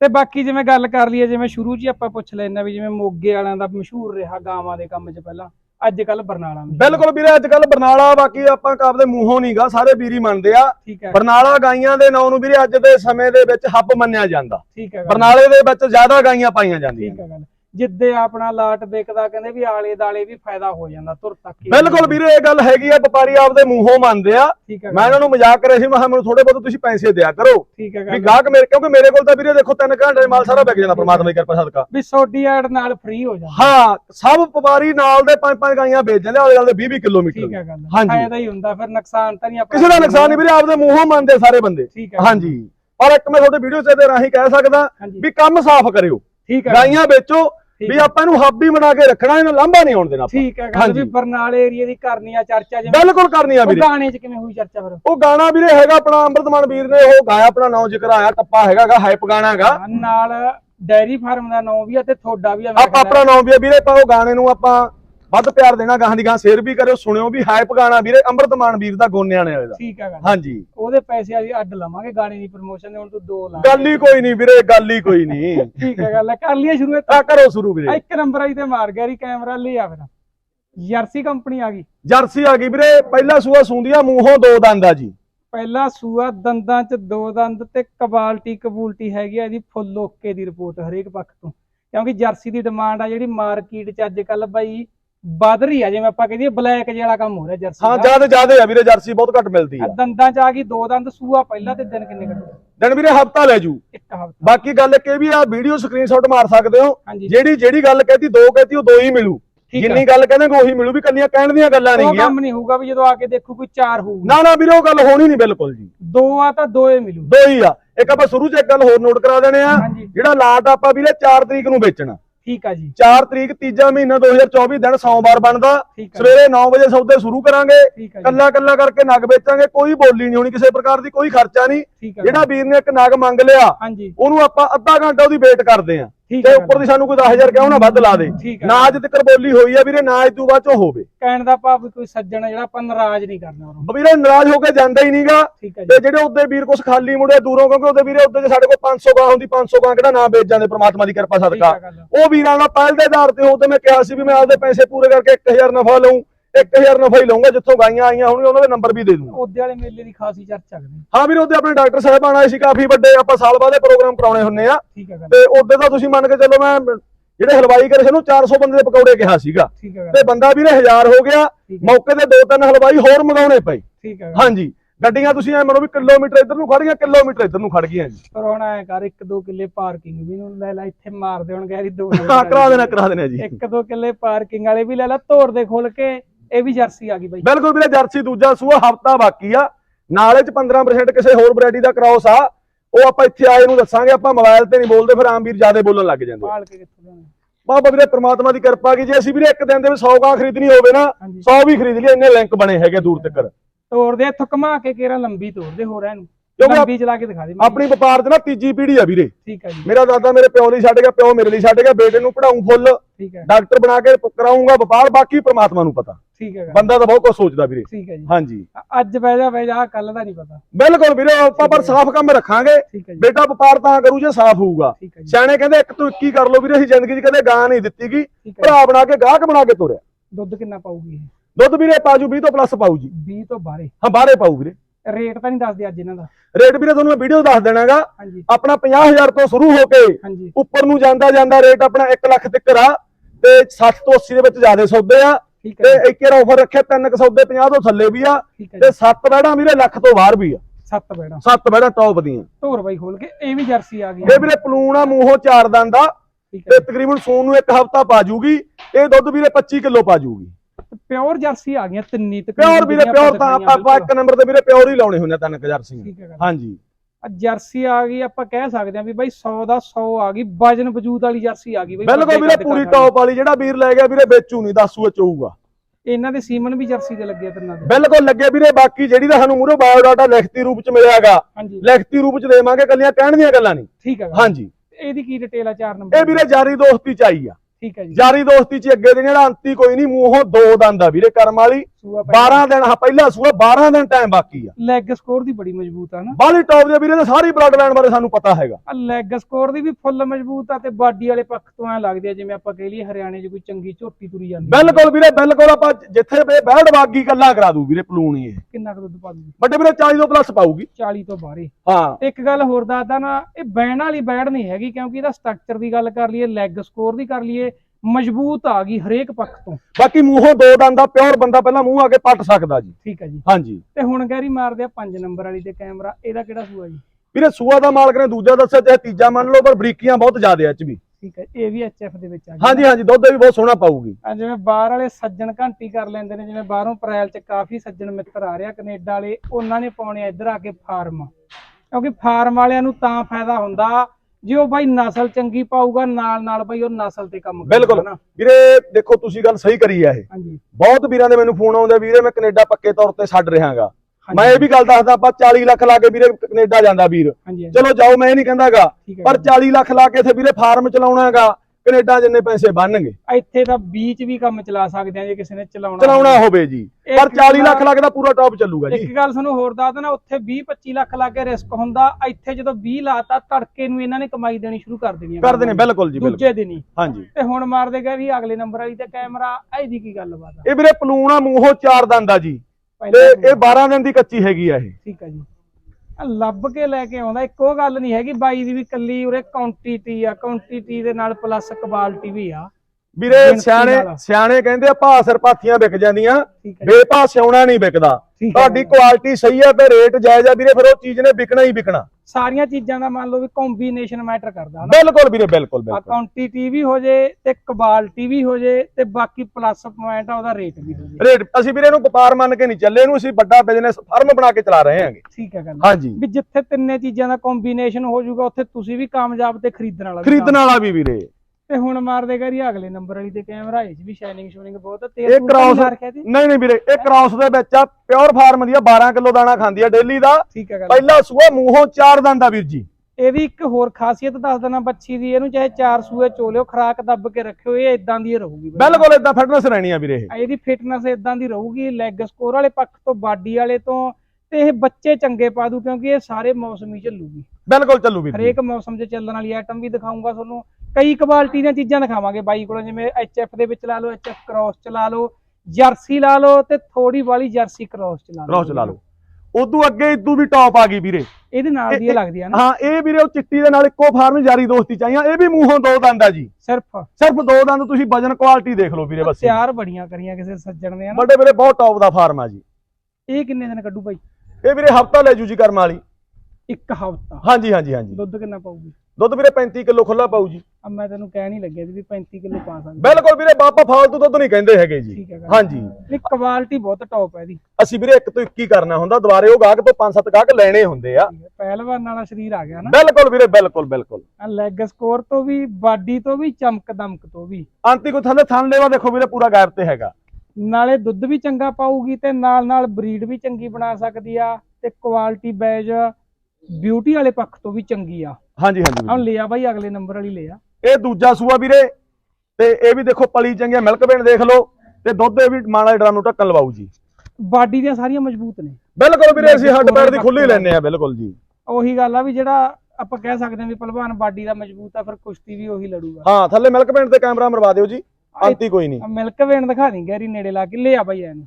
ਤੇ ਬਾਕੀ ਜਿਵੇਂ ਗੱਲ ਕਰ ਲਈਏ ਜਿਵੇਂ ਸ਼ੁਰੂ 'ਚ ਹੀ ਆਪਾਂ ਪੁੱਛ ਲੈਣਾ ਵੀ ਜਿਵੇਂ ਮੋਗੇ ਵਾਲਿਆਂ ਦਾ ਮਸ਼ਹੂਰ ਰਿਹਾ ਗਾਵਾਂ ਦੇ ਕੰਮ 'ਚ ਪਹਿਲਾਂ ਅੱਜ ਕੱਲ ਬਰਨਾਲਾ ਵਿੱਚ ਬਿਲਕੁਲ ਵੀਰੇ ਅੱਜ ਕੱਲ ਬਰਨਾਲਾ ਬਾਕੀ ਆਪਾਂ ਕਾਬਦੇ ਮੂੰਹੋਂ ਨਹੀਂਗਾ ਸਾਰੇ ਵੀਰੀ ਮੰਨਦੇ ਆ। ਠੀਕ ਹੈ। ਬਰਨਾਲਾ ਗਾਈਆਂ ਦੇ ਨਾਂ ਨੂੰ ਵੀਰੇ ਅੱਜ ਦੇ ਸਮੇਂ ਦੇ ਵਿੱਚ ਹੱਬ ਮੰਨਿਆ ਜਾਂਦਾ। ਠੀਕ ਹੈ ਗੱਲ। ਬਰਨਾਲੇ ਦੇ ਵਿੱਚ ਜ਼ਿਆਦਾ ਗਾਈਆਂ ਪਾਈਆਂ ਜਾਂਦੀਆਂ। ਠੀਕ ਹੈ ਗੱਲ। ਜਿੱਦੇ ਆਪਣਾ ਲਾਟ ਵਿਕਦਾ ਕਹਿੰਦੇ ਵੀ ਆਲੇ ਦਾਲੇ ਵੀ ਫਾਇਦਾ ਹੋ ਜਾਂਦਾ ਤੁਰ ਤੱਕ ਹੀ। ਬਿਲਕੁਲ ਵੀਰੇ ਇਹ ਗੱਲ ਹੈਗੀ ਆ ਵਪਾਰੀ ਆਪਦੇ ਮੂੰਹੋਂ ਮੰਨਦੇ ਆ। ਮੈਂ ਇਹਨਾਂ ਨੂੰ ਮਜ਼ਾਕ ਕਰਿਆ ਸੀ ਮੈਂ ਕਿਹਾ ਮੈਨੂੰ ਥੋੜੇ ਬਹੁਤ ਤੁਸੀਂ ਪੈਸੇ ਦਿਆ ਕਰੋ। ਠੀਕ ਹੈ ਵੀ। ਗਾਹਕ ਮੇਰੇ ਕਿਉਂਕਿ ਮੇਰੇ ਕੋਲ ਤਾਂ ਵੀਰੇ ਦੇਖੋ 3 ਘੰਟੇ ਮਾਲ ਸਾਰਾ ਵਿਕ ਜਾਂਦਾ ਪ੍ਰਮਾਤਮਾ ਦੀ ਕਿਰਪਾ ਸਦਕਾ। ਵੀ ਸੋਡੀ ਐਡ ਨਾਲ ਫ੍ਰੀ ਹੋ ਜਾਂਦਾ। ਹਾਂ ਸਭ ਵਪਾਰੀ ਨਾਲ ਦੇ ਪੰਜ ਪੰਜ ਗਾਈਆਂ ਵੇਚ ਜਾਂਦੇ ਆਲੇ ਵਾਲੇ 20 20 ਕਿਲੋਮੀਟਰ। ਠੀਕ ਹੈ ਗੱਲ। ਫਾਇਦਾ ਹੀ ਹੁੰਦਾ ਫਿਰ ਨੁਕਸਾਨ ਤਾਂ ਨਹੀਂ ਆਪਣਾ ਕਿਸੇ ਦਾ ਨੁਕਸਾਨ ਨਹੀਂ ਵੀਰੇ ਆਪਦੇ ਮੂੰਹੋਂ ਮੰਨਦੇ ਸਾਰੇ ਬੰਦੇ। ਹਾਂਜੀ। ਪਰ ਇੱਕ ਮੈਂ ਤੁਹਾਡੇ ਵੀਡੀਓ 'ਚ ਦੇ ਰਾਹੀਂ ਕਹਿ ਸਕਦਾ ਵੀ ਕੰਮ ਸਾਫ਼ ਕਰਿਓ। ਠੀਕ ਹੈ ਗਾਈਆਂ ਵੇਚੋ ਵੀ ਆਪਾਂ ਇਹਨੂੰ ਹੱਬ ਹੀ ਬਣਾ ਕੇ ਰੱਖਣਾ ਇਹਨੂੰ ਲਾਂਭਾ ਨਹੀਂ ਆਉਣ ਦੇਣਾ ਆਪਾਂ। ਠੀਕ ਹੈ ਗੱਲ। ਵੀ ਬਰਨਾਲੇ ਏਰੀਆ ਦੀ ਕਰਨੀ ਆ ਚਰਚਾ ਜਿਵੇਂ। ਬਿਲਕੁਲ ਕਰਨੀ ਆ ਉਹ ਵੀਰੇ। ਗਾਣੇ 'ਚ ਕਿਵੇਂ ਹੋਈ ਚਰਚਾ ਫਿਰ? ਉਹ ਗਾਣਾ ਵੀਰੇ ਹੈਗਾ ਆਪਣਾ ਅੰਮ੍ਰਿਤਮਾਨ ਵੀਰ ਨੇ ਉਹ ਗਾਇਆ ਆਪਣਾ ਨਾਮ ਜ਼ਿਕਰ ਆਇਆ ਟੱਪਾ ਹੈਗਾਗਾ ਹਾਈਪ ਗਾਣਾ ਹੈਗਾ ਹਾਂ, ਨਾਲ ਡੈਰੀ ਫਾਰਮ ਦਾ ਨਾਮ ਵੀ ਆ ਤੇ ਤੁਹਾਡਾ ਵੀ ਆ ਆਪਾਂ ਆਪਣਾ ਨਾਮ ਵੀ ਆ ਵੀਰੇ ਪਰ ਉਹ ਗਾਣੇ ਨੂੰ ਆਪਾਂ ਵੱਧ ਪਿਆਰ ਦੇਣਾ ਗਾਹਾਂ ਦੀ ਗਾਂ ਸ਼ੇਅਰ ਵੀ ਕਰਿਓ ਸੁਣਿਓ ਵੀ ਹਾਈਪ ਗਾਣਾ ਵੀਰੇ ਅੰਮ੍ਰਿਤਮਾਨ ਵੀਰ ਦਾ ਗੋਨਿਆਣੇ ਵਾਲੇ ਦਾ। ਠੀਕ ਹੈ ਗੱਲ ਹਾਂਜੀ। ਉਹਦੇ ਪੈਸੇ ਅਸੀਂ ਅੱਡ ਲਵਾਂਗੇ ਗਾਣੇ ਦੀ ਪ੍ਰਮੋਸ਼ਨ ਦੇ ਹੁਣ ਤੂੰ 2 ਲਾ ਗੱਲ ਹੀ ਕੋਈ ਨਹੀਂ ਵੀਰੇ ਗੱਲ ਹੀ ਕੋਈ ਨਹੀਂ। ਠੀਕ ਹੈ ਗੱਲ ਹੈ, ਕਰ ਲਈਏ ਸ਼ੁਰੂ ਆ ਕਰੋ ਸ਼ੁਰੂ ਵੀਰੇ। ਇੱਕ ਨੰਬਰ ਆਈ ਤੇ ਮਾਰ ਗਿਆ ਰੀ ਕੈਮਰਾ ਲੈ ਆ ਫਿਰ। ਜਰਸੀ ਕੰਪਨੀ ਆ ਗਈ। ਜਰਸੀ ਆ ਗਈ ਵੀਰੇ ਪਹਿਲਾ ਸੂਆ ਸੁੰਦੀ ਆ ਮੂੰਹੋਂ ਦੋ ਦੰਦ ਆ ਜੀ। ਪਹਿਲਾ ਸੂਆ ਦੰਦਾਂ 'ਚ ਦੋ ਦੰਦ ਤੇ ਕਬਾਲਟੀ ਕਬੂਲਟੀ ਹੈਗੀ ਆ ਇਹਦੀ ਫੁੱਲ ਓਕੇ ਦੀ ਰਿਪੋਰਟ ਹਰੇਕ ਪੱਖ ਤੋਂ। ਕਿਉਂਕਿ ਜਰਸੀ ਦੀ ਡਿਮਾਂਡ ਆ ਜਿਹੜੀ ਮਾਰਕੀਟ 'ਚ ਅੱਜ ਕੱਲ ਬਾਈ ਵੱਧ ਰਹੀ ਆ ਜਿਵੇਂ ਆਪਾਂ ਕਹਦੇ ਬਲੈਕ ਜਿਹੜਾ ਕੰਮ ਹੋ ਰਿਹਾ ਜਰਸੀ ਹਾਂ ਦਾ। ਜ਼ਿਆਦਾ ਜ਼ਿਆਦਾ ਆ ਵੀਰੇ ਜਰਸੀ ਬਹੁਤ ਘੱਟ ਮਿਲਦੀ ਆ। ਦੰਦਾਂ 'ਚ ਆ ਗਈ ਦੋ ਦੰਦ ਸੂਆ ਪਹਿਲਾ ਤੇ ਦਿਨ ਕਿੰਨੇ ਕੱਢੇ? ਦਿਨ ਵੀਰੇ ਹਫਤਾ ਲੈ ਜੂ। ਇੱਕ ਹਫ਼ਤਾ। ਬਾਕੀ ਗੱਲ ਇਹ ਵੀ ਆ ਵੀਡੀਓ ਸਕਰੀਨਸ਼ਾਟ ਮਾਰ ਸਕਦੇ ਹੋ। ਜਿਹੜੀ ਜਿਹੜੀ ਗੱਲ ਕਹਿਤੀ ਦੋ ਕਹਿਤੀ ਉਹ ਦੋ ਹੀ ਮਿਲੂ। ਜਿੰਨੀ ਗੱਲ ਕਹਿੰਦੇ ਉਹੀ ਮਿਲੂ। ਵੀ ਕੱਲੀਆਂ ਕਹਿਣ ਦੀਆਂ ਗੱਲਾਂ ਨਹੀਂ ਉਹ ਗੀਆਂ ਕੰਮ ਨਹੀਂ ਹੋਊਗਾ ਵੀ ਜਦੋਂ ਆ ਕੇ ਦੇਖੂ ਕੋਈ ਚਾਰ ਹੋਊਗਾ। ਨਾ ਨਾ ਵੀਰੇ ਉਹ ਗੱਲ ਹੋਣੀ ਨਹੀਂ ਬਿਲਕੁਲ ਜੀ। ਦੋ ਆ ਤਾਂ ਦੋਏ ਮਿਲੂ। ਦੋ ਹੀ ਆ। ਇੱਕ ਆਪਾਂ ਸ਼ੁਰੂ ਚ ਇੱਕ ਗੱਲ ਹੋਰ ਨੋਟ ਕਰਾ ਦੇਣੇ ਆ। ਜਿਹੜਾ ਲਾਟ ਆਪਾਂ ਵੀਰੇ 4 ਤਰੀਕ ਨੂੰ ਵੇਚਣਾ। ਠੀਕ ਆ ਜੀ। 4 ਤਰੀਕ ਤੀਜਾ ਮਹੀਨਾ 2024 ਦਿਨ ਸੋਮਵਾਰ ਬਣਦਾ। ਸਵੇਰੇ 9 ਵਜੇ ਸੌਦੇ ਸ਼ੁਰੂ ਕਰਾਂਗੇ। ਕੱਲਾ ਕੱਲਾ ਕਰਕੇ ਨਗ ਵੇਚਾਂਗੇ ਕੋਈ ਬੋਲੀ ਨਹੀਂ ਹੋਣੀ ਕਿਸੇ ਪ੍ਰਕਾਰ ਦੀ ਕੋਈ ਖਰਚਾ ਨਹੀਂ। ਜਿਹੜਾ ਵੀਰ ਨੇ ਇੱਕ ਨਗ ਮੰਗ ਲਿਆ ਉਹਨੂੰ ਆਪਾਂ ਅੱਧਾ ਘੰਟਾ ਉਹਦੀ ਵੇਟ ਕਰਦੇ ਆ। ਤੇ ਉੱਪਰ ਦੀ ਸਾਨੂੰ ਕੋਈ 10000 ਕਿਉਂ ਨਾ ਵੱਧ ਲਾ ਦੇ? ਨਾ ਅੱਜ ਤੱਕ ਬੋਲੀ ਹੋਈ ਆ ਵੀਰੇ ਨਾ ਅੱਜ ਤੋਂ ਬਾਅਦ ਚੋਂ ਹੋਵੇ। ਕਹਿਣ ਦਾ ਭਾਵ ਕੋਈ ਸੱਜਣ ਜਿਹੜਾ ਆਪਾਂ ਨਾਰਾਜ਼ ਨਹੀਂ ਕਰਨਾ ਉਹਨੂੰ। ਵੀਰੇ ਨਾਰਾਜ਼ ਹੋ ਕੇ ਜਾਂਦਾ ਹੀ ਨਹੀਂਗਾ। ਤੇ ਜਿਹੜੇ ਉਹਦੇ ਵੀਰ ਕੁਛ ਖਾਲੀ ਮੁੜਿਆ ਦੂਰੋਂ ਕਿਉਂਕਿ ਉਹਦੇ ਵੀਰੇ ਜੇ ਸਾਡੇ ਕੋਲ 500 ਗਾਂ ਹੁੰਦੀ 500 ਗਾਂ ਕਿਹੜਾ ਨਾ ਵੇਚ ਜਾਂਦੇ ਪ੍ਰਮਾਤਮਾ ਦੀ ਕਿਰਪਾ ਸਦਕਾ। ਉਹ ਵੀਰਾਂ ਦਾ ਪਹਿਲ ਦੇ ਆਧਾਰ ਤੇ ਉਹ ਤੇ ਮੈਂ ਕਿਹਾ ਸੀ ਵੀ ਮੈਂ ਆਪਦੇ ਪੈਸੇ ਪੂਰੇ ਕਰਕੇ 1000 ਨਫਾ ਲਵਾਂ 1000 ਨਫਾ ਹੀ ਲਵਾਂਗਾ ਜਿੱਥੋਂ ਗਾਈਆਂ ਆਈਆਂ ਹੋਣਗੀਆਂ ਉਹਨਾਂ ਦੇ ਨੰਬਰ ਵੀ ਦੇ ਦੂੰਗਾ। ਉਹਦੇ ਵਾਲੇ ਮੇਲੇ ਦੀ ਖਾਸੀ ਚਰਚਾ ਕਰਦੇ ਹਾਂ ਵੀਰੇ ਉਹਦੇ ਆਪਣੇ ਡਾਕਟਰ ਸਾਹਿਬਾਨ ਆਏ ਸੀ ਕਾਫੀ ਵੱਡੇ ਆਪਾਂ ਸਾਲ ਬਾਅਦ ਇਹ ਪ੍ਰੋਗਰਾਮ ਕਰਾਉਣੇ ਹੁੰਨੇ ਆ। ਠੀਕ ਆ ਗੱਲ। ਤੇ ਉਹਦੇ ਤਾਂ ਤੁਸੀਂ ਮੰਨ ਕੇ ਚੱਲੋ ਮੈਂ ਜਿਹੜੇ ਹਲਵਾਈ ਕਰੇ ਸੀ ਉਹਨੂੰ 400 ਬੰਦੇ ਦੇ ਪਕੌੜੇ ਕਿਹਾ ਸੀਗਾ। ਤੇ ਬੰਦਾ ਵੀਰੇ 1000 ਹੋ ਗਿਆ ਮੌਕੇ ਤੇ ਦੋ ਤਿੰਨ ਹਲਵਾਈ ਹੋਰ ਮੰਗਾਉਣੇ ਪਏ। ਠੀਕ ਹਾਂਜੀ। ਗੱਡੀਆਂ ਤੁਸੀਂ ਐ ਮੰਨੋ ਵੀ ਕਿਲੋਮੀਟਰ ਇੱਧਰ ਨੂੰ ਖੜ ਗਈਆਂ ਕਿਲੋਮੀਟਰ ਇੱਧਰ ਨੂੰ ਖੜ ਗਈਆਂ ਜੀ। ਪਰ ਹੁਣ ਐ ਕਰ ਇੱਕ ਦੋ ਕਿੱਲੇ ਪਾਰਕਿੰਗ ਵੀ ਨੂੰ ਲੈ ਲੈ ਇੱਥੇ ਮਾਰ ਦੇ ਹੁਣ ਗੈਰੀ ਦੋ ਹਾਂ ਕਰਾ ਦੇਣਾ ਕਰਾ ਦੇਣਾ ਜੀ। ਇੱਕ ਦੋ ਕਿੱਲੇ ਪਾਰਕਿੰਗ ਵਾਲੇ ਵੀ ਲੈ ਲੈ ਤੋੜ ਦੇ ਖੋਲ ਕੇ। ਇਹ ਵੀ ਜਰਸੀ ਆ ਗਈ ਬਾਈ। ਬਿਲਕੁਲ ਵੀਰੇ ਜਰਸੀ ਦੂਜਾ ਸੂਆ ਹਫਤਾ ਬਾਕੀ ਆ। ਨਾਲੇ ਚ 15% ਕਿਸੇ ਹੋਰ ਵੈਰਾਈਟੀ ਦਾ ਕ੍ਰਾਸ ਆ। ਉਹ ਆਪਾਂ ਇੱਥੇ ਆਏ ਨੂੰ ਦੱਸਾਂਗੇ ਆਪਾਂ ਮੋਬਾਈਲ ਤੇ ਨਹੀਂ ਬੋਲਦੇ ਫਿਰ ਆਮ ਵੀਰ ਜ਼ਿਆਦਾ ਬੋਲਣ ਲੱਗ ਜਾਂਦੇ ਪਾਲ ਕੇ ਕਿੱਥੋਂ ਲਿਆਉਣੇ? ਬਾਬਾ ਵੀਰੇ ਪ੍ਰਮਾਤਮਾ ਦੀ ਕਿਰਪਾ ਕੀ ਜੇ ਅਸੀਂ ਵੀਰੇ ਇੱਕ ਦਿਨ ਦੇ ਵਿੱਚ 100 ਗਾਂ ਖਰੀਦਣੀ ਹੋਵੇ ਨਾ ਹਾਂਜੀ। 100 ਵੀ ਖਰੀਦ ਲਈ ਇੰਨੇ ਲਿੰਕ ਬਣੇ ਹੈਗੇ ਦੂਰ ਤੱਕ ਤੋੜ ਦੇ ਇੱਥੋਂ ਘੁਮਾ ਕੇ ਕੇਰਾ ਲੰਬੀ ਤੋੜ ਦੇ ਹੋਰ ਇਹਨੂੰ ਕਿਉਂਕਿ ਲੰਬੀ ਚਲਾ ਕੇ ਦਿਖਾ ਦੇ। ਆਪਣੀ ਵਪਾਰ ਤੇ ਨਾ ਤੀਜੀ ਪੀੜ੍ਹੀ ਆ ਵੀਰੇ। ਠੀਕ ਹੈ ਜੀ। ਮੇਰਾ ਦਾਦਾ ਮੇਰੇ ਪਿਓ ਲਈ ਛੱਡ ਗਿਆ ਪਿਓ ਮੇਰੇ ਲਈ ਛੱਡ ਗਿਆ ਬੇਟੇ ਨੂੰ ਪੜਾਉਂ ਫੁੱਲ। ਠੀਕ ਹੈ ਡਾਕਟਰ ਬਣਾ ਕੇ ਕਰਾਉਂਗਾ ਵਪਾਰ ਬਾਕੀ ਪ੍ਰਮਾਤਮਾ ਨੂੰ ਪਤਾ। ਠੀਕ ਹੈ ਬੰਦਾ ਤਾਂ ਬਹੁਤ ਕੁਝ ਸੋਚਦਾ ਵੀਰੇ। ਠੀਕ ਹੈ ਜੀ। ਹਾਂਜੀ। ਅੱਜ ਬਹਿ ਜਾ ਬਹਿ ਜਾ ਕੱਲ ਦਾ ਨਹੀਂ ਪਤਾ। ਬਿਲਕੁਲ ਵੀਰੇ ਆਪਾਂ ਪਰ ਸਾਫ਼ ਕੰਮ ਰੱਖਾਂਗੇ। ਬੇਟਾ ਵਪਾਰ ਤਾਂ ਕਰੂ ਜੇ ਸਾਫ਼ ਹੋਊਗਾ। ਸਿਆਣੇ ਕਹਿੰਦੇ ਇੱਕ ਤੋਂ ਇੱਕ ਹੀ ਕਰ ਲਓ ਵੀਰੇ ਅਸੀਂ ਜ਼ਿੰਦਗੀ 'ਚ ਕਦੇ ਗਾਂ ਨਹੀਂ ਦਿੱਤੀ ਗੀ ਠੀਕ ਹੈ ਭਰਾ ਬਣਾ ਕੇ ਗਾਹਕ ਬਣਾ ਕੇ ਤੋਰਿਆ। ਦੁੱਧ ਕਿੰਨਾ ਪਾਊਗੀ ਦੁੱਧ ਵੀਰੇ ਪਾਜੂ 20 ਤੋਂ ਪਲੱਸ ਪਾਊ ਜੀ। 20 ਤੋਂ ਬਾਰੇ ਹਾਂ ਬਾਹਰੇ ਪਾਊ ਵੀਰੇ। ਰੇਟ ਤਾਂ ਨਹੀਂ ਦੱਸਦੇ ਅੱਜ ਇਹਨਾਂ ਦਾ। ਰੇਟ ਵੀਰੇ ਤੁਹਾਨੂੰ ਮੈਂ ਵੀਡੀਓ ਦੱਸ ਦੇਣਾਗਾ। ਹਾਂਜੀ। ਆਪਣਾ 50000 ਤੋਂ ਸ਼ੁਰੂ ਹੋ ਕੇ ਹਾਂਜੀ। ਉੱਪਰ ਨੂੰ ਜਾਂਦਾ ਜਾਂਦਾ ਰੇਟ ਆਪਣਾ 1 ਲੱਖ ਤੱਕ ਆ ਤੇ 60 ਤੋਂ 80 ਦੇ ਵਿੱਚ ਜ਼ਿਆਦਾ ਸੌਦੇ ਆ। ਤੇ ਇੱਕ ਵਾਰ ਆਫਰ ਰੱਖਿਆ ਤਿੰਨ ਕੁ ਸੌਦੇ 50 ਤੋਂ ਥੱਲੇ ਵੀ ਆ। ਤੇ ਸੱਤ ਬੈੜਾਂ ਵੀਰੇ ਲੱਖ ਤੋਂ ਬਾਹਰ ਵੀ ਆ। ਸੱਤ ਬੈੜਾ। ਸੱਤ ਬੈੜਾਂ ਟੌਪ ਦੀਆਂ। ਧੋਰ ਬਾਈ ਖੋਲ ਕੇ ਇਹ ਵੀ ਜਰਸੀ ਆ ਗਈ। ਇਹ ਵੀਰੇ ਪਲੂਣ ਆ ਮੂੰਹੋਂ ਚਾਰ ਦੰਦ ਆ। ਤੇ ਤਕਰੀਬਨ ਸੂਨ ਨੂੰ ਇੱਕ ਹਫਤਾ ਪਾ ਜੂਗੀ। ਇਹ ਦੁੱਧ ਵੀਰੇ 25 ਕਿਲੋ ਪਾ ਜੂਗੀ। ਪਿਓਰ ਜਰਸੀ ਆ ਗਈਆਂ ਤਿੰਨੀ ਤਕਰੀਬਨ ਪਿਓਰ ਵੀਰੇ ਪਿਓਰ ਤਾਂ ਆਪਾਂ ਇੱਕ। ਨੰਬਰ ਤੇ ਵੀਰੇ ਪਿਓਰ ਹੀ ਲਾਉਣੇ ਹੁੰਦੇ ਆ ਤਿੰਨ ਹਜ਼ਾਰ ਸਿੰਘ ਹਾਂਜੀ। ਆ ਜਰਸੀ ਆ ਗਈ ਆਪਾਂ ਕਹਿ ਸਕਦੇ ਹਾਂ ਵੀ ਬਾਈ 100 ਦਾ 100 ਆ ਗਈ ਵਜਨ ਵਜੂਦ ਵਾਲੀ ਜਰਸੀ ਆ ਗਈ ਬਾਈ ਬਿਲਕੁਲ ਵੀਰੇ ਪੂਰੀ ਟੌਪ ਵਾਲੀ ਜਿਹੜਾ ਵੀਰ ਲੈ ਗਿਆ ਵੀਰੇ ਵੇਚੂ ਨਹੀਂ ਦੱਸੂ ਚੋਊਗਾ। ਇਹਨਾਂ ਦੇ ਸੀਮਨ ਵੀ ਜਰਸੀ ਦੇ ਲੱਗੇ ਆ ਤਿੰਨਾਂ ਦੇ। ਬਿਲਕੁਲ ਲੱਗੇ ਵੀਰੇ ਬਾਕੀ ਜਿਹੜੀ ਦਾ ਸਾਨੂੰ ਮੂਰੇ ਬਾਇਓਡਾਟਾ ਲਿਖਤੀ ਰੂਪ ਚ ਮਿਲਿਆਗਾ ਲਿਖਤੀ ਰੂਪ ਚ ਦੇਵਾਂਗੇ ਕੱਲੀਆਂ ਕਹਿਣ ਦੀਆਂ ਗੱਲਾਂ ਨਹੀਂ। ਠੀਕ ਹੈ ਹਾਂਜੀ। ਇਹਦੀ ਕੀ ਡਿਟੇਲ ਆ ਚਾਰ ਨੰਬਰ ਇਹ ਵੀਰੇ ਜਾਰੀ ਦੋਸਤੀ ਚ ਆਈ ਆ। ਠੀਕ ਹੈ ਜੀ। ਯਾਰੀ ਦੋਸਤੀ ਚ ਅੱਗੇ ਦੇ ਜਿਹੜਾ ਅੰਤੀ ਕੋਈ ਨਹੀਂ, ਮੂੰਹੋਂ ਦੋ ਦੰਦ ਆ ਵੀਰੇ, ਕਰਮ ਵਾਲੀ। ਸੂਆ 12 ਦਿਨ ਹਾਂ ਪਹਿਲਾ ਸੂਆ 12 ਦਿਨ ਟਾਈਮ ਬਾਕੀ ਆ। ਲੈਗ ਸਕੋਰ ਦੀ ਬੜੀ ਮਜ਼ਬੂਤ ਆ ਨਾ। ਬਾਲੀ ਟੌਪ ਦੇ ਵੀਰੇ ਦੇ ਸਾਰੀ ਬਲੱਡ ਲਾਈਨ ਬਾਰੇ ਸਾਨੂੰ ਪਤਾ ਹੈਗਾ। ਆ ਲੈਗ ਸਕੋਰ ਦੀ ਵੀ ਫੁੱਲ ਮਜ਼ਬੂਤ ਆ ਤੇ ਬਾਡੀ ਵਾਲੇ ਪੱਖ ਤੋਂ ਐ ਲੱਗਦੀ ਆ ਜਿਵੇਂ ਆਪਾਂ ਕਹਿ ਲਈਏ ਹਰਿਆਣੇ 'ਚ ਕੋਈ ਚੰਗੀ ਝੋਟੀ ਤੁਰੀ ਜਾਂਦੀ ਆ। ਬਿਲਕੁਲ ਵੀਰੇ ਬਿਲਕੁਲ ਆਪਾਂ ਜਿੱਥੇ ਬੇ ਬੈੜ ਬਾਗੀ ਕੱਲਾ ਕਰਾ ਦੂ ਵੀਰੇ ਪਲੂਣੀ ਇਹ। ਕਿੰਨਾ ਕੁ ਦੁੱਧ ਪਾ ਦੂਗੀ ਵੱਡੇ ਵੀਰੇ 40 ਤੋਂ ਪਲੱਸ ਪਾਊਗੀ। 40 ਤੋਂ ਬਾਹਰੇ। ਹਾਂ। ਤੇ ਇੱਕ ਗੱਲ ਹੋਰ ਦੱਸਦਾ ਨਾ ਇਹ ਬੈਣ ਵਾਲੀ ਬੈੜ ਨਹੀਂ ਹੈਗੀ ਕਿਉਂਕਿ ਇਹਦਾ ਸਟਰਕਚਰ ਦੀ ਗੱਲ ਕਰ ਲਈਏ ਲੈਗ ਸਕੋਰ ਦੀ ਕਰ ਲਈਏ ਮਜ਼ਬੂਤ ਆ ਗਈ ਹਰੇਕ ਪੱਖ ਤੋਂ। ਬਾਕੀ ਮੂੰਹੋਂ ਦੋ ਦੰਦ ਦਾ ਪਿਓਰ ਬੰਦਾ ਪਹਿਲਾਂ ਮੂੰਹ ਆ ਕੇ ਪੱਟ ਸਕਦਾ ਜੀ। ਠੀਕ ਹੈ ਜੀ। ਹਾਂਜੀ। ਤੇ ਹੁਣ ਗੈਰੀ ਮਾਰਦੇ ਆ 5 ਨੰਬਰ ਵਾਲੀ ਤੇ ਕੈਮਰਾ ਇਹਦਾ ਕਿਹੜਾ ਸੂਆ ਜੀ? ਵੀਰੇ ਸੂਆ ਦਾ ਮਾਲਕ ਨੇ ਦੂਜਾ ਦੱਸਿਆ ਚਾਹੇ ਤੀਜਾ ਮੰਨ ਲਓ ਪਰ ਬਰੀਕੀਆਂ ਬਹੁਤ ਜ਼ਿਆਦਾ ਐ ਚ ਵੀ। ਠੀਕ ਹੈ ਇਹ ਵੀ ਐਚਐਫ ਦੇ ਵਿੱਚ ਆ ਗਈ। ਹਾਂਜੀ ਹਾਂਜੀ ਦੁੱਧ ਵੀ ਬਹੁਤ ਸੋਹਣਾ ਪਾਊਗੀ। ਆ ਜਿਵੇਂ ਬਾਹਰ ਵਾਲੇ ਸੱਜਣ ਘੰਟੀ ਕਰ ਲੈਂਦੇ ਨੇ ਜਿਵੇਂ ਬਾਹਰੋਂ ਅਪ੍ਰੈਲ ਚ ਕਾਫੀ ਸੱਜਣ ਮਿੱਤਰ ਆ ਰਿਹਾ ਕੈਨੇਡਾ ਵਾਲੇ ਉਹਨਾਂ ਨੇ ਪਾਉਣੇ ਆ ਇੱਧਰ ਆ ਕੇ ਫਾਰਮ। ਕਿਉਂਕਿ ਫਾਰਮ ਵਾਲਿਆਂ ਨੂੰ ਤਾਂ ਫਾਇਦਾ ਹੁੰਦਾ ਜੇ ਉਹ ਬਾਈ ਨਸਲ ਚੰਗੀ ਪਾਊਗਾ ਨਾਲ ਨਾਲ ਬਾਈ ਉਹ ਨਸਲ ਤੇ ਕੰਮ ਕਰੂਗਾ ਬਿਲਕੁਲ। ਵੀਰੇ ਦੇਖੋ ਤੁਸੀਂ ਗੱਲ ਸਹੀ ਕਰੀ ਆ ਇਹ। ਬਹੁਤ ਵੀਰਾਂ ਦੇ ਮੈਨੂੰ ਫੋਨ ਆਉਂਦੇ ਵੀਰੇ ਮੈਂ ਕੈਨੇਡਾ ਪੱਕੇ ਤੌਰ ਤੇ ਛੱਡ ਰਿਹਾਗਾ ਮੈਂ ਇਹ ਵੀ ਗੱਲ ਦੱਸਦਾ ਆਪਾਂ 40 ਲੱਖ ਲਾ ਕੇ ਵੀਰੇ ਕੈਨੇਡਾ ਜਾਂਦਾ ਵੀਰ। ਚਲੋ ਜਾਓ ਮੈਂ ਇਹ ਨਹੀਂ ਕਹਿੰਦਾਗਾ। ਪਰ 40 ਲੱਖ ਲਾ ਕੇ ਇੱਥੇ ਵੀਰੇ ਫਾਰਮ ਚਲਾਉਣਾਗਾ ਕੈਨੇਡਾ ਜਿੰਨੇ ਪੈਸੇ ਬਣਨਗੇ। ਇੱਥੇ ਤਾਂ ਬੀਚ ਵੀ ਕੰਮ ਚਲਾ ਸਕਦੇ ਆ ਜੇ ਕਿਸੇ ਨੇ ਚਲਾਉਣਾ ਚਲਾਉਣਾ ਹੋਵੇ ਜੀ। ਪਰ 40 ਗੱਲ- ਲੱਖ ਲੱਖ ਦਾ ਪੂਰਾ ਟੌਪ ਚੱਲੂਗਾ ਜੀ। ਇੱਕ ਗੱਲ ਤੁਹਾਨੂੰ ਹੋਰ ਦੱਸ ਦੇਣਾ ਉੱਥੇ 20 25 ਲੱਖ ਲਾ ਕੇ ਰਿਸਕ ਹੁੰਦਾ। ਇੱਥੇ ਜਦੋਂ 20 ਲਾਤਾ ਤੜਕੇ ਨੂੰ ਇਹਨਾਂ ਨੇ ਕਮਾਈ ਦੇਣੀ ਸ਼ੁਰੂ ਕਰ ਦੇਣੀ ਆ। ਕਰਦੇ ਨੇ ਬਿਲਕੁਲ ਜੀ ਬਿਲਕੁਲ। ਦੂਜੇ ਦਿਨ। ਹੀ ਹਾਂਜੀ। ਤੇ ਹੁਣ ਮਾਰ ਦੇਗਾ ਵੀ ਅਗਲੇ ਨੰਬਰ ਵਾਲੀ ਤੇ ਕੈਮਰਾ ਇਹਦੀ ਕੀ ਗੱਲਬਾਤ ਆ? ਇਹ ਵੀਰੇ ਪਲੂਣਾ ਮੂੰਹੋਂ ਚਾਰ ਦੰਦ ਆ ਜੀ। ਤੇ ਇਹ 12 ਦਿਨ ਦੀ ਕੱਚੀ ਹੈਗੀ ਆ ਇਹ। ਠੀਕ ਆ ਜੀ। ਲੱਭ ਕੇ ਲੈ ਕੇ ਆਉਂਦਾ। ਇੱਕੋ ਗੱਲ ਨਹੀਂ ਹੈਗੀ, ਬਾਈ ਦੀ ਵੀ ਕੱਲੀ ਉਰੇ ਕੁਆਂਟੀਟੀ ਆ। ਕੁਆਂਟੀਟੀ ਦੇ ਨਾਲ ਪਲੱਸ ਕੁਆਲਿਟੀ ਵੀ ਆ। ਵੀਰੇ ਸਿਆਣੇ। ਸਿਆਣੇ ਕਹਿੰਦੇ ਆ ਭਾਅ ਸਿਰ ਪਾਥੀਆਂ ਵਿਕ ਜਾਂਦੀਆਂ। ਬੇਭਾਅ ਸਿਉਣਾ ਨਹੀਂ ਵਿਕਦਾ। ਤੁਹਾਡੀ ਕੁਆਲਿਟੀ ਸਹੀ ਆ ਤੇ ਰੇਟ ਜਾਇਜ਼ ਆ ਵੀਰੇ ਫਿਰ ਉਹ ਚੀਜ਼ ਨੇ ਵਿਕਣਾ ਹੀ ਵਿਕਣਾ। ਸਾਰੀਆਂ ਚੀਜ਼ਾਂ ਦਾ ਮੰਨ ਲਓ ਵੀ ਕੰਬੀਨੇਸ਼ਨ ਮੈਟਰ ਕਰਦਾ ਨਾ ਬਿਲਕੁਲ ਵੀਰੇ ਬਿਲਕੁਲ ਬਿਲਕੁਲ। ਕੁਆਂਟੀਟੀ ਵੀ ਹੋ ਜੇ ਤੇ ਕੁਆਲਿਟੀ ਵੀ ਹੋ ਜੇ ਤੇ ਬਾਕੀ ਪਲੱਸ ਪੁਆਇੰਟ ਆ ਉਹਦਾ ਰੇਟ ਵੀ ਹੋ ਜੇ। ਰੇਟ ਅਸੀਂ ਵੀਰੇ ਇਹਨੂੰ ਵਪਾਰ ਮੰਨ ਕੇ ਨਹੀਂ ਚੱਲੇ ਇਹਨੂੰ ਅਸੀਂ ਵੱਡਾ ਬਿਜ਼ਨਸ ਫਰਮ ਬਣਾ ਕੇ ਚਲਾ ਰਹੇ ਹਾਂਗੇ। ਠੀਕ ਹੈ ਗੱਲ। ਹਾਂਜੀ। ਵੀ ਜਿੱਥੇ ਤਿੰਨੇ ਚੀਜ਼ਾਂ ਦਾ ਕੰਬੀਨੇਸ਼ਨ ਹੋ ਜਾਊਗਾ ਉੱਥੇ ਤੁਸੀਂ ਵੀ ਕਾਮਯਾਬ ਤੇ ਖਰੀਦਣ ਵਾਲਾ ਖਰੀਦਣ ਵਾਲਾ ਵੀ ਵੀਰੇ। ਤੇ ਹੁਣ ਮਾਰ ਦੇਗਾ ਜੀ ਅਗਲੇ ਨੰਬਰ ਵਾਲੀ ਤੇ ਕੈਮਰਾ 'ਚ ਵੀ ਸ਼ਾਈਨਿੰਗ ਸ਼ੂਨਿੰਗ ਬਹੁਤ ਆ ਇਹ ਦੀ ਨਹੀਂ ਨਹੀਂ ਵੀਰੇ ਇਹ ਕ੍ਰਾਸ ਦੇ ਵਿੱਚ ਆ ਪਿਓਰ ਫਾਰਮ ਦੀ ਆ 12 ਕਿਲੋ ਦਾਣਾ ਖਾਂਦੀ ਆ ਡੇਲੀ ਦਾ। ਪਹਿਲਾ ਸੂਆ ਮੂੰਹੋਂ ਚਾਰ ਦੰਦ ਆ ਵੀਰ ਜੀ। ਇਹਦੀ ਇੱਕ ਹੋਰ ਖਾਸੀਅਤ ਦੱਸ ਦੇਣਾ ਬੱਚੀ ਦੀ ਇਹਨੂੰ ਚਾਹੇ ਚਾਰ ਸੂਏ ਚੋਲਿਓ ਖਰਾਕ ਦੱਬ ਕੇ ਰੱਖਿਓ ਇਹ ਇਦਾਂ ਦੀ ਰਹੂਗੀ। ਬਿਲਕੁਲ ਇਦਾਂ ਫਿਟਨੈਸ ਰਹਿਣੀ ਆ ਵੀਰੇ ਇਹ। ਇਹਦੀ ਫਿਟਨੈਸ ਇਦਾਂ ਦੀ ਰਹੂਗੀ ਲੈਗ ਸਕੋਰ ਵਾਲੇ ਪੱਖ ਤੋਂ ਬਾਡੀ ਵਾਲੇ ਤੋਂ ਤੇ ਇਹ ਬੱਚੇ ਚੰਗੇ ਪਾ ਦੂ ਕਿਉਂਕਿ ਇਹ ਸਾਰੇ ਮੌਸਮ ਹੀ ਚੱਲੂਗੀ। ਬਿਲਕੁਲ ਚੱਲੂ ਵੀਰ ਹਰੇਕ ਮੌਸਮ 'ਚ ਚੱਲਣ ਵਾਲੀ ਆਈਟਮ ਵੀ ਦਿਖਾਉਂਗਾ ਤੁਹਾਨੂੰ। ਕਈ ਕੁਆਲਿਟੀ ਦੀਆਂ ਚੀਜ਼ਾਂ ਦਿਖਾਵਾਂਗੇ ਬਾਈ ਕੋਲੋਂ ਜਿਵੇਂ ਐਚਐਫ ਦੇ ਵਿੱਚ ਲਾ ਲਓ ਐਚਐਫ ਕ੍ਰਾਸ ਚ ਲਾ ਲਓ ਜਰਸੀ ਲਾ ਲਓ ਤੇ ਥੋੜੀ ਵਾਲੀ ਜਰਸੀ ਕ੍ਰਾਸ ਚ ਲਾ ਲਓ। ਕ੍ਰਾਸ ਚਲਾ ਲਓ। ਉਦੋਂ ਅੱਗੇ ਇਦੋਂ ਵੀ ਟੌਪ ਆ ਗਈ ਵੀਰੇ। ਇਹਦੇ ਨਾਲ ਦੀ ਇਹ ਲੱਗਦੀ ਆ ਨਾ। ਹਾਂ ਇਹ ਵੀਰੇ ਉਹ ਚਿੱਟੀ ਦੇ ਨਾਲ ਇੱਕੋ ਫਾਰਮ ਜਾਰੀ ਦੋਸਤੀ ਚਾਹੀਆਂ ਇਹ ਵੀ ਮੂੰਹੋਂ ਦੋ ਦੰਦ ਆ ਜੀ। ਸਿਰਫ। ਸਿਰਫ ਦੋ ਦੰਦ ਤੁਸੀਂ ਵਜਨ ਕੁਆਲਿਟੀ ਦੇਖ ਲਓ ਵੀਰੇ ਬਸ। ਤਿਆਰ ਬੜੀਆਂ ਕਰੀਆਂ ਕਿਸੇ ਸੱਜਣ ਨੇ ਨਾ ਵੱਡੇ ਵੀਰੇ ਬਹੁਤ ਟੌਪ ਦਾ ਫਾਰਮ ਆ ਜੀ। ਇਹ ਕਿੰਨੇ ਦਿਨ ਕੱਢੂ ਬਾਈ? ਇਹ ਵੀਰੇ ਹਫਤਾ ਲੈ ਜੂ ਜੀ ਕਰਮ ਵਾਲੀ। ਇੱਕ ਹਫ਼ਤਾ। ਹਾਂਜੀ ਹਾਂਜੀ ਹਾਂਜੀ। ਦੁੱਧ ਕਿੰਨਾ ਪਾਊਗੀ? ਦੁੱਧ ਵੀਰੇ 35 ਕਿਲੋ ਖੁੱਲਾ ਪਾਊ ਜੀ। ਆ ਮੈਂ ਤੈਨੂੰ ਕਹਿ ਨਹੀਂ ਲੱਗਿਆ ਵੀ 35 ਕਿਲੋ ਪਾ ਸਕਦਾ। ਬਿਲਕੁਲ ਵੀਰੇ ਬਾਪਾ ਫਾਲਤੂ ਦੁੱਧ ਨਹੀਂ ਕਹਿੰਦੇ ਹੈਗੇ ਜੀ। ਠੀਕ ਹੈ ਗੱਲ। ਹਾਂਜੀ। ਇਹ ਕੁਆਲਿਟੀ ਬਹੁਤ ਟੌਪ ਹੈ ਇਹਦੀ। ਅਸੀਂ ਵੀਰੇ ਇੱਕ ਤੋਂ ਇੱਕ ਹੀ ਕਰਨਾ ਹੁੰਦਾ ਦੁਬਾਰੇ ਉਹ ਗਾਹਕ ਤੋਂ ਪੰਜ ਸੱਤ ਗਾਹਕ ਲੈਣੇ ਹੁੰਦੇ ਆ। ਠੀਕ ਹੈ, ਪਹਿਲਵਾਨ ਵਾਲਾ ਸਰੀਰ ਆ ਗਿਆ ਨਾ। ਬਿਲਕੁਲ ਵੀਰੇ ਬਿਲਕੁਲ ਬਿਲਕੁਲ। ਆ ਲੈਗ ਸਕੋਰ ਤੋਂ ਵੀ ਬਾਡੀ ਤੋਂ ਵੀ ਚਮਕ ਦਮਕ ਤੋਂ ਵੀ। ਆਂਟੀ ਕੋ ਥੱਲੇ ਥਣ ਲੈਵਾ ਦੇਖੋ ਵੀਰੇ ਪੂਰਾ ਗੈਪ ਤੇ ਹੈਗਾ। ਨਾਲੇ ਦੁੱਧ ਵੀ ਚੰਗਾ ਪਾਊਗੀ ਤੇ ਨਾਲ ਨਾਲ ਬਰੀਡ ਵੀ ਚੰਗੀ ਬਣਾ ਸਕਦੀ ਆ ਤੇ ਕੁਆਲਿਟੀ ਬੈਜ ਬਿਊਟੀ ਵਾਲੇ ਪੱਖ ਤੋਂ ਵੀ ਚੰਗੀ ਆ। ਹਾਂਜੀ ਹਾਂਜੀ ਹੁਣ। ਲਿਆ ਬਾਈ ਅਗਲੇ ਨੰਬਰ ਵਾਲੀ ਲਿਆ। ਇਹ ਦੂਜਾ ਸੂਆ ਵੀਰੇ ਤੇ ਇਹ ਵੀ ਦੇਖੋ ਪਲੀ ਚੰਗੀ ਮਿਲਕ ਬੇਨ ਦੇਖ ਲਓ ਤੇ ਦੁੱਧ ਇਹ ਵੀ ਮਾਲਾ ਡਰਾਂ ਨੂੰ ਢੱਕਣ ਲਵਾਊ ਜੀ। ਬਾਡੀ ਦੀਆਂ ਸਾਰੀਆਂ ਮਜ਼ਬੂਤ ਨੇ। ਬਿਲਕੁਲ ਵੀਰੇ ਅਸੀਂ ਹੱਡ ਪੈਰ ਦੀ ਖੁੱਲੀ ਲੈਨੇ ਆ ਬਿਲਕੁਲ ਜੀ। ਉਹੀ ਗੱਲ ਆ ਵੀ ਜਿਹੜਾ ਆਪਾਂ ਕਹਿ ਸਕਦੇ ਹਾਂ ਵੀ ਪਹਿਲਵਾਨ ਬਾਡੀ ਦਾ ਮਜ਼ਬੂਤ ਆ ਫਿਰ ਕੁਸ਼ਤੀ ਵੀ ਉਹੀ ਲੜੂਗਾ। ਹਾਂ ਥੱਲੇ ਮਿਲਕ ਬੇਨ ਤੇ ਕੈਮਰਾ ਮਰਵਾ ਦਿਓ ਜੀ ਆਂਟੀ ਕੋਈ ਨਹੀਂ। ਮਿਲਕ ਵੇਣ ਦਿਖਾ ਦੀ ਗੈਰੀ ਨੇੜੇ ਲਾ ਕੇ ਲਿਆ ਬਾਈ ਇਹਨੂੰ ਆ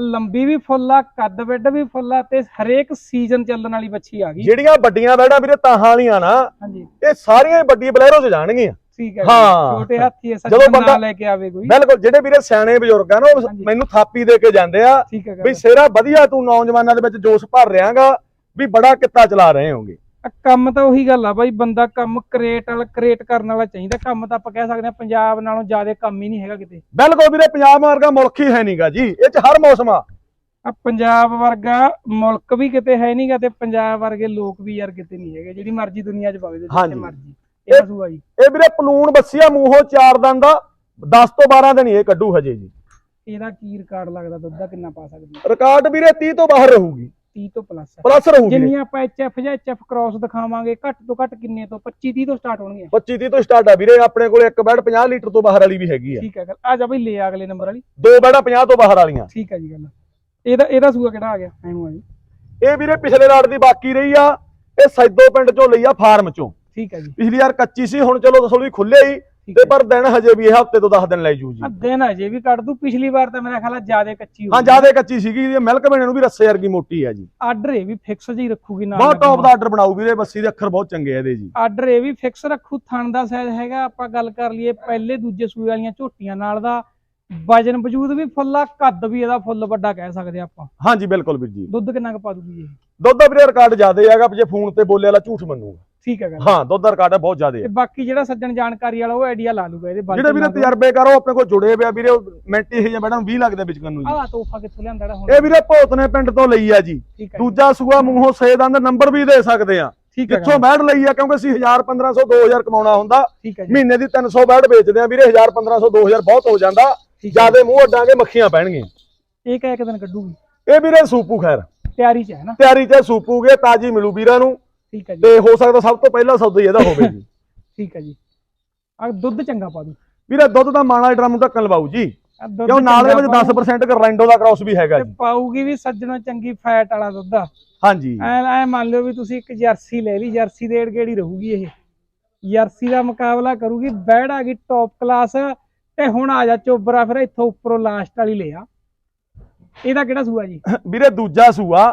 ਲੰਬੀ ਵੀ ਫੁੱਲ ਆ ਕੱਦ ਵਿੱਡ ਵੀ ਫੁੱਲ ਆ ਤੇ ਹਰੇਕ ਸੀਜ਼ਨ ਚੱਲਣ ਵਾਲੀ ਬੱਚੀ ਆ ਗਈ। ਜਿਹੜੀਆਂ ਵੱਡੀਆਂ ਬੈੜਾਂ ਵੀਰੇ ਤਾਹਾਂ ਵਾਲੀਆਂ ਨਾ ਹਾਂਜੀ। ਇਹ ਸਾਰੀਆਂ ਵੱਡੀ ਬਲੈਰੋ 'ਚ ਜਾਣਗੀਆਂ। ਠੀਕ ਹੈ ਹਾਂ। ਛੋਟੇ ਹਾਥੀ ਜਦੋਂ ਸੱਜਣ ਨਾਲ ਲੈ ਕੇ ਆਵੇ ਕੋਈ। ਬਿਲਕੁਲ ਜਿਹੜੇ ਵੀਰੇ ਸਿਆਣੇ ਬਜ਼ੁਰਗ ਆ ਨਾ ਉਹ। ਮੈਨੂੰ ਥਾਪੀ ਦੇ ਕੇ ਜਾਂਦੇ ਆ ਵੀ ਸੇਰਾ ਵਧੀਆ ਤੂੰ ਨੌਜਵਾਨਾਂ ਦੇ ਵਿੱਚ ਜੋਸ਼ ਭਰ ਰਿਹਾਗਾ ਵੀ ਬੜਾ ਕਿੱਤਾ ਚਲਾ ਰਹੇ ਹੋਗੇ। ਕੰਮ ਤਾਂ ਉਹੀ ਗੱਲ ਆ ਬਾਈ ਬੰਦਾ ਕੰਮ ਕ੍ਰੀਏਟ ਵਾਲਾ ਕ੍ਰੀਏਟ ਕਰਨ ਵਾਲਾ ਚਾਹੀਦਾ। ਕੰਮ ਤਾਂ ਆਪਾਂ ਕਹਿ ਸਕਦੇ ਆ ਪੰਜਾਬ ਨਾਲੋਂ ਜ਼ਿਆਦਾ ਕੰਮ ਹੀ ਨਹੀਂ ਹੈਗਾ ਕਿਤੇ। ਬਿਲਕੁਲ ਵੀਰੇ ਪੰਜਾਬ ਵਰਗਾ ਮੁਲਕ ਹੀ ਹੈ ਨਹੀਂਗਾ ਜੀ। ਇਹ 'ਚ ਹਰ ਮੌਸਮ ਆ। ਆ ਪੰਜਾਬ ਵਰਗਾ ਮੁਲਕ ਵੀ ਕਿਤੇ ਹੈ ਨਹੀਂਗਾ ਤੇ ਪੰਜਾਬ ਵਰਗੇ ਲੋਕ ਵੀ ਯਾਰ ਕਿਤੇ ਨਹੀਂ ਹੈਗੇ। ਜਿਹੜੀ ਮਰਜ਼ੀ ਦੁਨੀਆ 'ਚ ਪਵੇ ਜਿੱਥੇ। ਮਰਜ਼ੀ। ਇਹ ਸੂਆ ਜੀ ਇਹ ਵੀਰੇ ਪਲੂਣ ਬੱਸੀਆ ਮੂੰਹੋਂ ਚਾਰ ਦੰਦ ਦਾ 10 ਤੋਂ 12 ਦਿਨ ਇਹ ਕੱਢੂ ਹਜੇ ਜੀ। ਇਹਦਾ ਕੀ ਰਿਕਾਰਡ ਲੱਗਦਾ ਦੁੱਧ ਦਾ ਕਿੰਨਾ ਪਾ ਸਕਦੀ ਰਿਕਾਰਡ ਵੀਰੇ 30 ਤੋਂ ਬਾਹਰ ਰਹੂਗੀ। 30 ਤੋਂ ਪਲੱਸ ਪਲੱਸ ਰਹੂਗੀ। ਜਿੰਨੀਆਂ ਆਪਾਂ ਐਚਐਫ ਜਾਂ ਐਚਐਫ ਕ੍ਰਾਸ ਦਿਖਾਵਾਂਗੇ ਘੱਟ ਤੋਂ ਘੱਟ ਕਿੰਨੇ ਤੋਂ? 25 30 ਤੋਂ ਸਟਾਰਟ ਹੋਣਗੀਆਂ। 25 30 ਤੋਂ ਸਟਾਰਟ ਆ ਵੀਰੇ ਆਪਣੇ ਕੋਲ ਇੱਕ ਬੈਡ 50 ਲੀਟਰ ਤੋਂ ਬਾਹਰ ਵਾਲੀ ਵੀ ਹੈਗੀ ਆ। ਠੀਕ ਹੈ ਗੱਲ। ਆ ਜਾ ਬਈ ਲੈ ਆ ਅਗਲੇ ਨੰਬਰ ਵਾਲੀ। ਦੋ ਬੈਡਾਂ 50 ਤੋਂ ਬਾਹਰ ਵਾਲੀਆਂ। ਠੀਕ ਹੈ ਜੀ ਗੱਲ। ਇਹਦਾ ਇਹਦਾ ਸੂਆ ਕਿਹੜਾ ਆ ਗਿਆ? ਐਨੂੰ ਆ ਜੀ। ਇਹ ਵੀਰੇ ਪਿਛਲੇ ਰਾਤ ਦੀ ਬਾਕੀ ਰਹੀ ਆ। ਇਹ ਸੈਦੋ ਪਿੰਡ ਚੋਂ ਲਈ ਆ ਫਾਰਮ ਚੋਂ। ਠੀਕ ਹੈ ਜੀ। ਪਿਛਲੀ ਵਾਰ ਕੱਚੀ ਸੀ ਹੁਣ ਚਲੋ ਥੋੜੀ ਖੁੱਲੇ ਹੀ ਤੇ ਪਰ ਦਿਨ ਹਜੇ ਵੀ ਇਹ ਹਫ਼ਤੇ ਤੋਂ 10 ਦਿਨ ਲੈ ਜੂ ਜੀ। ਦਿਨ ਅਜੇ ਵੀ ਕੱਢ ਦੂ। ਪਿਛਲੀ ਵਾਰ ਤਾਂ ਮੇਰਾ ਖਿਆਲ ਆ ਜ਼ਿਆਦਾ ਕੱਚੀ ਹਾਂ ਜ਼ਿਆਦਾ ਕੱਚੀ ਸੀਗੀ ਇਹ ਮਿਲਕ ਬਣੇ ਨੂੰ ਵੀ ਰੱਸੇ ਵਰਗੀ ਮੋਟੀ ਆ ਜੀ। ਆਰਡਰ ਇਹ ਵੀ ਫਿਕਸ ਜੀ ਰੱਖੂਗੀ ਨਾਲ ਬਹੁਤ ਟੌਪ ਦਾ ਆਰਡਰ ਬਣਾਊ ਵੀਰੇ। ਬੱਸੀ ਦੇ ਅੱਖਰ ਬਹੁਤ ਚੰਗੇ ਆ ਇਹਦੇ ਜੀ। ਆਰਡਰ ਇਹ ਵੀ ਫਿਕਸ ਰੱਖੂ। ਥਣ ਦਾ ਸਾਈਜ਼ ਹੈਗਾ ਆਪਾਂ ਗੱਲ ਕਰ ਲਈਏ ਪਹਿਲੇ ਦੂਜੇ ਸੂਏ ਵਾਲੀਆਂ ਝੋਟੀਆਂ ਨਾਲ ਦਾ। ਵਜਨ ਵਜੂਦ ਵੀ ਫੁੱਲਾ ਕੱਦ ਵੀ ਇਹਦਾ ਫੁੱਲ ਵੱਡਾ ਕਹਿ ਸਕਦੇ ਆਪਾਂ। ਹਾਂਜੀ ਬਿਲਕੁਲ ਵੀਰ ਜੀ। ਦੁੱਧ ਕਿੰਨਾ ਕੁ ਪਾ ਦੂਗੀ ਇਹ? ਦੁੱਧ ਦਾ ਵੀਰੇ ਰਿਕਾਰਡ ਜ਼ਿਆਦਾ ਹੈਗਾ। ਜੇ ਫੋਨ ਤੇ ਬੋਲੇ ਵਾਲਾ ਝੂਠ ਮੰਨੂਗਾ। ਠੀਕ ਹੈ ਗੱਲ। ਹਾਂ ਦੁੱਧ ਦਾ ਰਿਕਾਰਡ ਬਹੁਤ ਜ਼ਿਆਦਾ ਤੇ ਹੈ। ਬਾਕੀ ਜਿਹੜਾ ਸੱਜਣ ਜਾਣਕਾਰੀ ਵਾਲਾ ਉਹ ਆਈਡੀਆ ਲਾ ਲੂਗਾ ਇਹਦੇ ਬਾਰੇ ਜਿਹੜੇ ਵੀਰੇ ਤਜਰਬੇਕਾਰ ਉਹ ਆਪਣੇ ਕੋਲ ਜੁੜੇ ਪਿਆ ਵੀਰੇ ਮਿੰਟੀ ਜਿਹਾ ਮੈਡਮ 20 ਲੱਗਦੇ ਵਿਚਕਣ ਨੂੰ ਜੀ। ਆਹ ਤੋਹਫਾ ਕਿੱਥੋਂ ਲਿਆਂਦਾ ਜਿਹੜਾ ਹੁਣ? ਇਹ ਵੀਰੇ ਭੋਤ ਨੇ ਪਿੰਡ ਤੋਂ ਲਈ ਆ ਜੀ। ਹੈ ਦੂਜਾ ਸੂਆ ਮੂੰਹੋਂ ਸੇ ਦੰਦ ਨੰਬਰ ਵੀ ਦੇ ਸਕਦੇ ਆ। ਠੀਕ ਹੈ ਜਿੱਥੋਂ ਬੈਡ ਲਈ ਆ ਕਿਉਂਕਿ ਅਸੀਂ 1000 1500 2000 ਕਮਾਉਣਾ ਹੁੰਦਾ। ਹੈ ਮਹੀਨੇ ਦੀ 300 ਬੈਡ ਵੇਚਦੇ ਆ ਵੀਰੇ 1000 1500 2000 ਬਹੁਤ ਹੋ ਜਾਂਦਾ। ਹੈ ਜਿਆਦੇ ਮੂੰਹ ਅੱਡਾਂਗੇ ਮੱਖੀਆਂ ਪੈਣਗੀਆਂ। ਇਹ ਕਹਿ ਇੱਕ ਦਿਨ ਕੱਢੂਗੀ? ਇਹ ਵੀਰੇ ਸੂਪੂ ਖੈਰ। ਤਿਆਰੀ ਚ ਹੈ ਨਾ? ਤਿਆਰੀ ਚ ਸੂਪੂਗੇ ਤਾਜੀ ਮਿਲੂ ਵੀਰਾਂ ਨੂੰ। ਠੀਕ ਹੈ ਜੀ। ਤੇ ਹੋ ਸਕਦਾ ਸਭ ਤੋਂ ਪਹਿਲਾਂ ਸੌਦਾ ਹੀ ਇਹਦਾ ਹੋਵੇ ਜੀ। ਠੀਕ ਹੈ ਜੀ। ਆ ਦੁੱਧ ਚੰਗਾ ਪਾ ਦੂ ਵੀਰੇ ਦੁੱਧ ਦਾ ਮਾਣਾ ਡਰਮ ਢੱਕਣ ਲਵਾਊ ਜੀ। ਕਿਉਂ ਨਾਲ ਦੇ ਵਿੱਚ ਚੰਗਾ ਪਾਊ 10% ਗਰਲੈਂਡੋ ਦਾ ਕ੍ਰਾਸ ਵੀ ਹੈਗਾ ਜੀ। ਪਾਊਗੀ ਵੀ ਸੱਜਣੋਂ ਚੰਗੀ ਫੈਟ ਵਾਲਾ ਦੁੱਧ ਆ। ਹਾਂਜੀ। ਐ ਐ ਮੰਨ ਲਓ ਵੀ ਤੁਸੀਂ ਇੱਕ ਜਰਸੀ ਲੈ ਲਈ। ਜਰਸੀ ਦੇ ਏੜ ਰਹੂਗੀ ਇਹ? ਜਰਸੀ ਦਾ ਮੁਕਾਬਲਾ ਕਰੂਗੀ ਬੈੜ ਆ ਗਈ ਟੌਪ ਕਲਾਸ ਤੇ ਹੁਣ ਆ ਜਾ ਚੋਬਰਾ ਫਿਰ ਇੱਥੋਂ ਉੱਪਰੋਂ ਲਾਸਟ ਵਾਲੀ ਲਿਆ ਇਹਦਾ ਕਿਹੜਾ ਸੂਆ ਜੀ? ਵੀਰੇ ਦੂਜਾ ਸੂਆ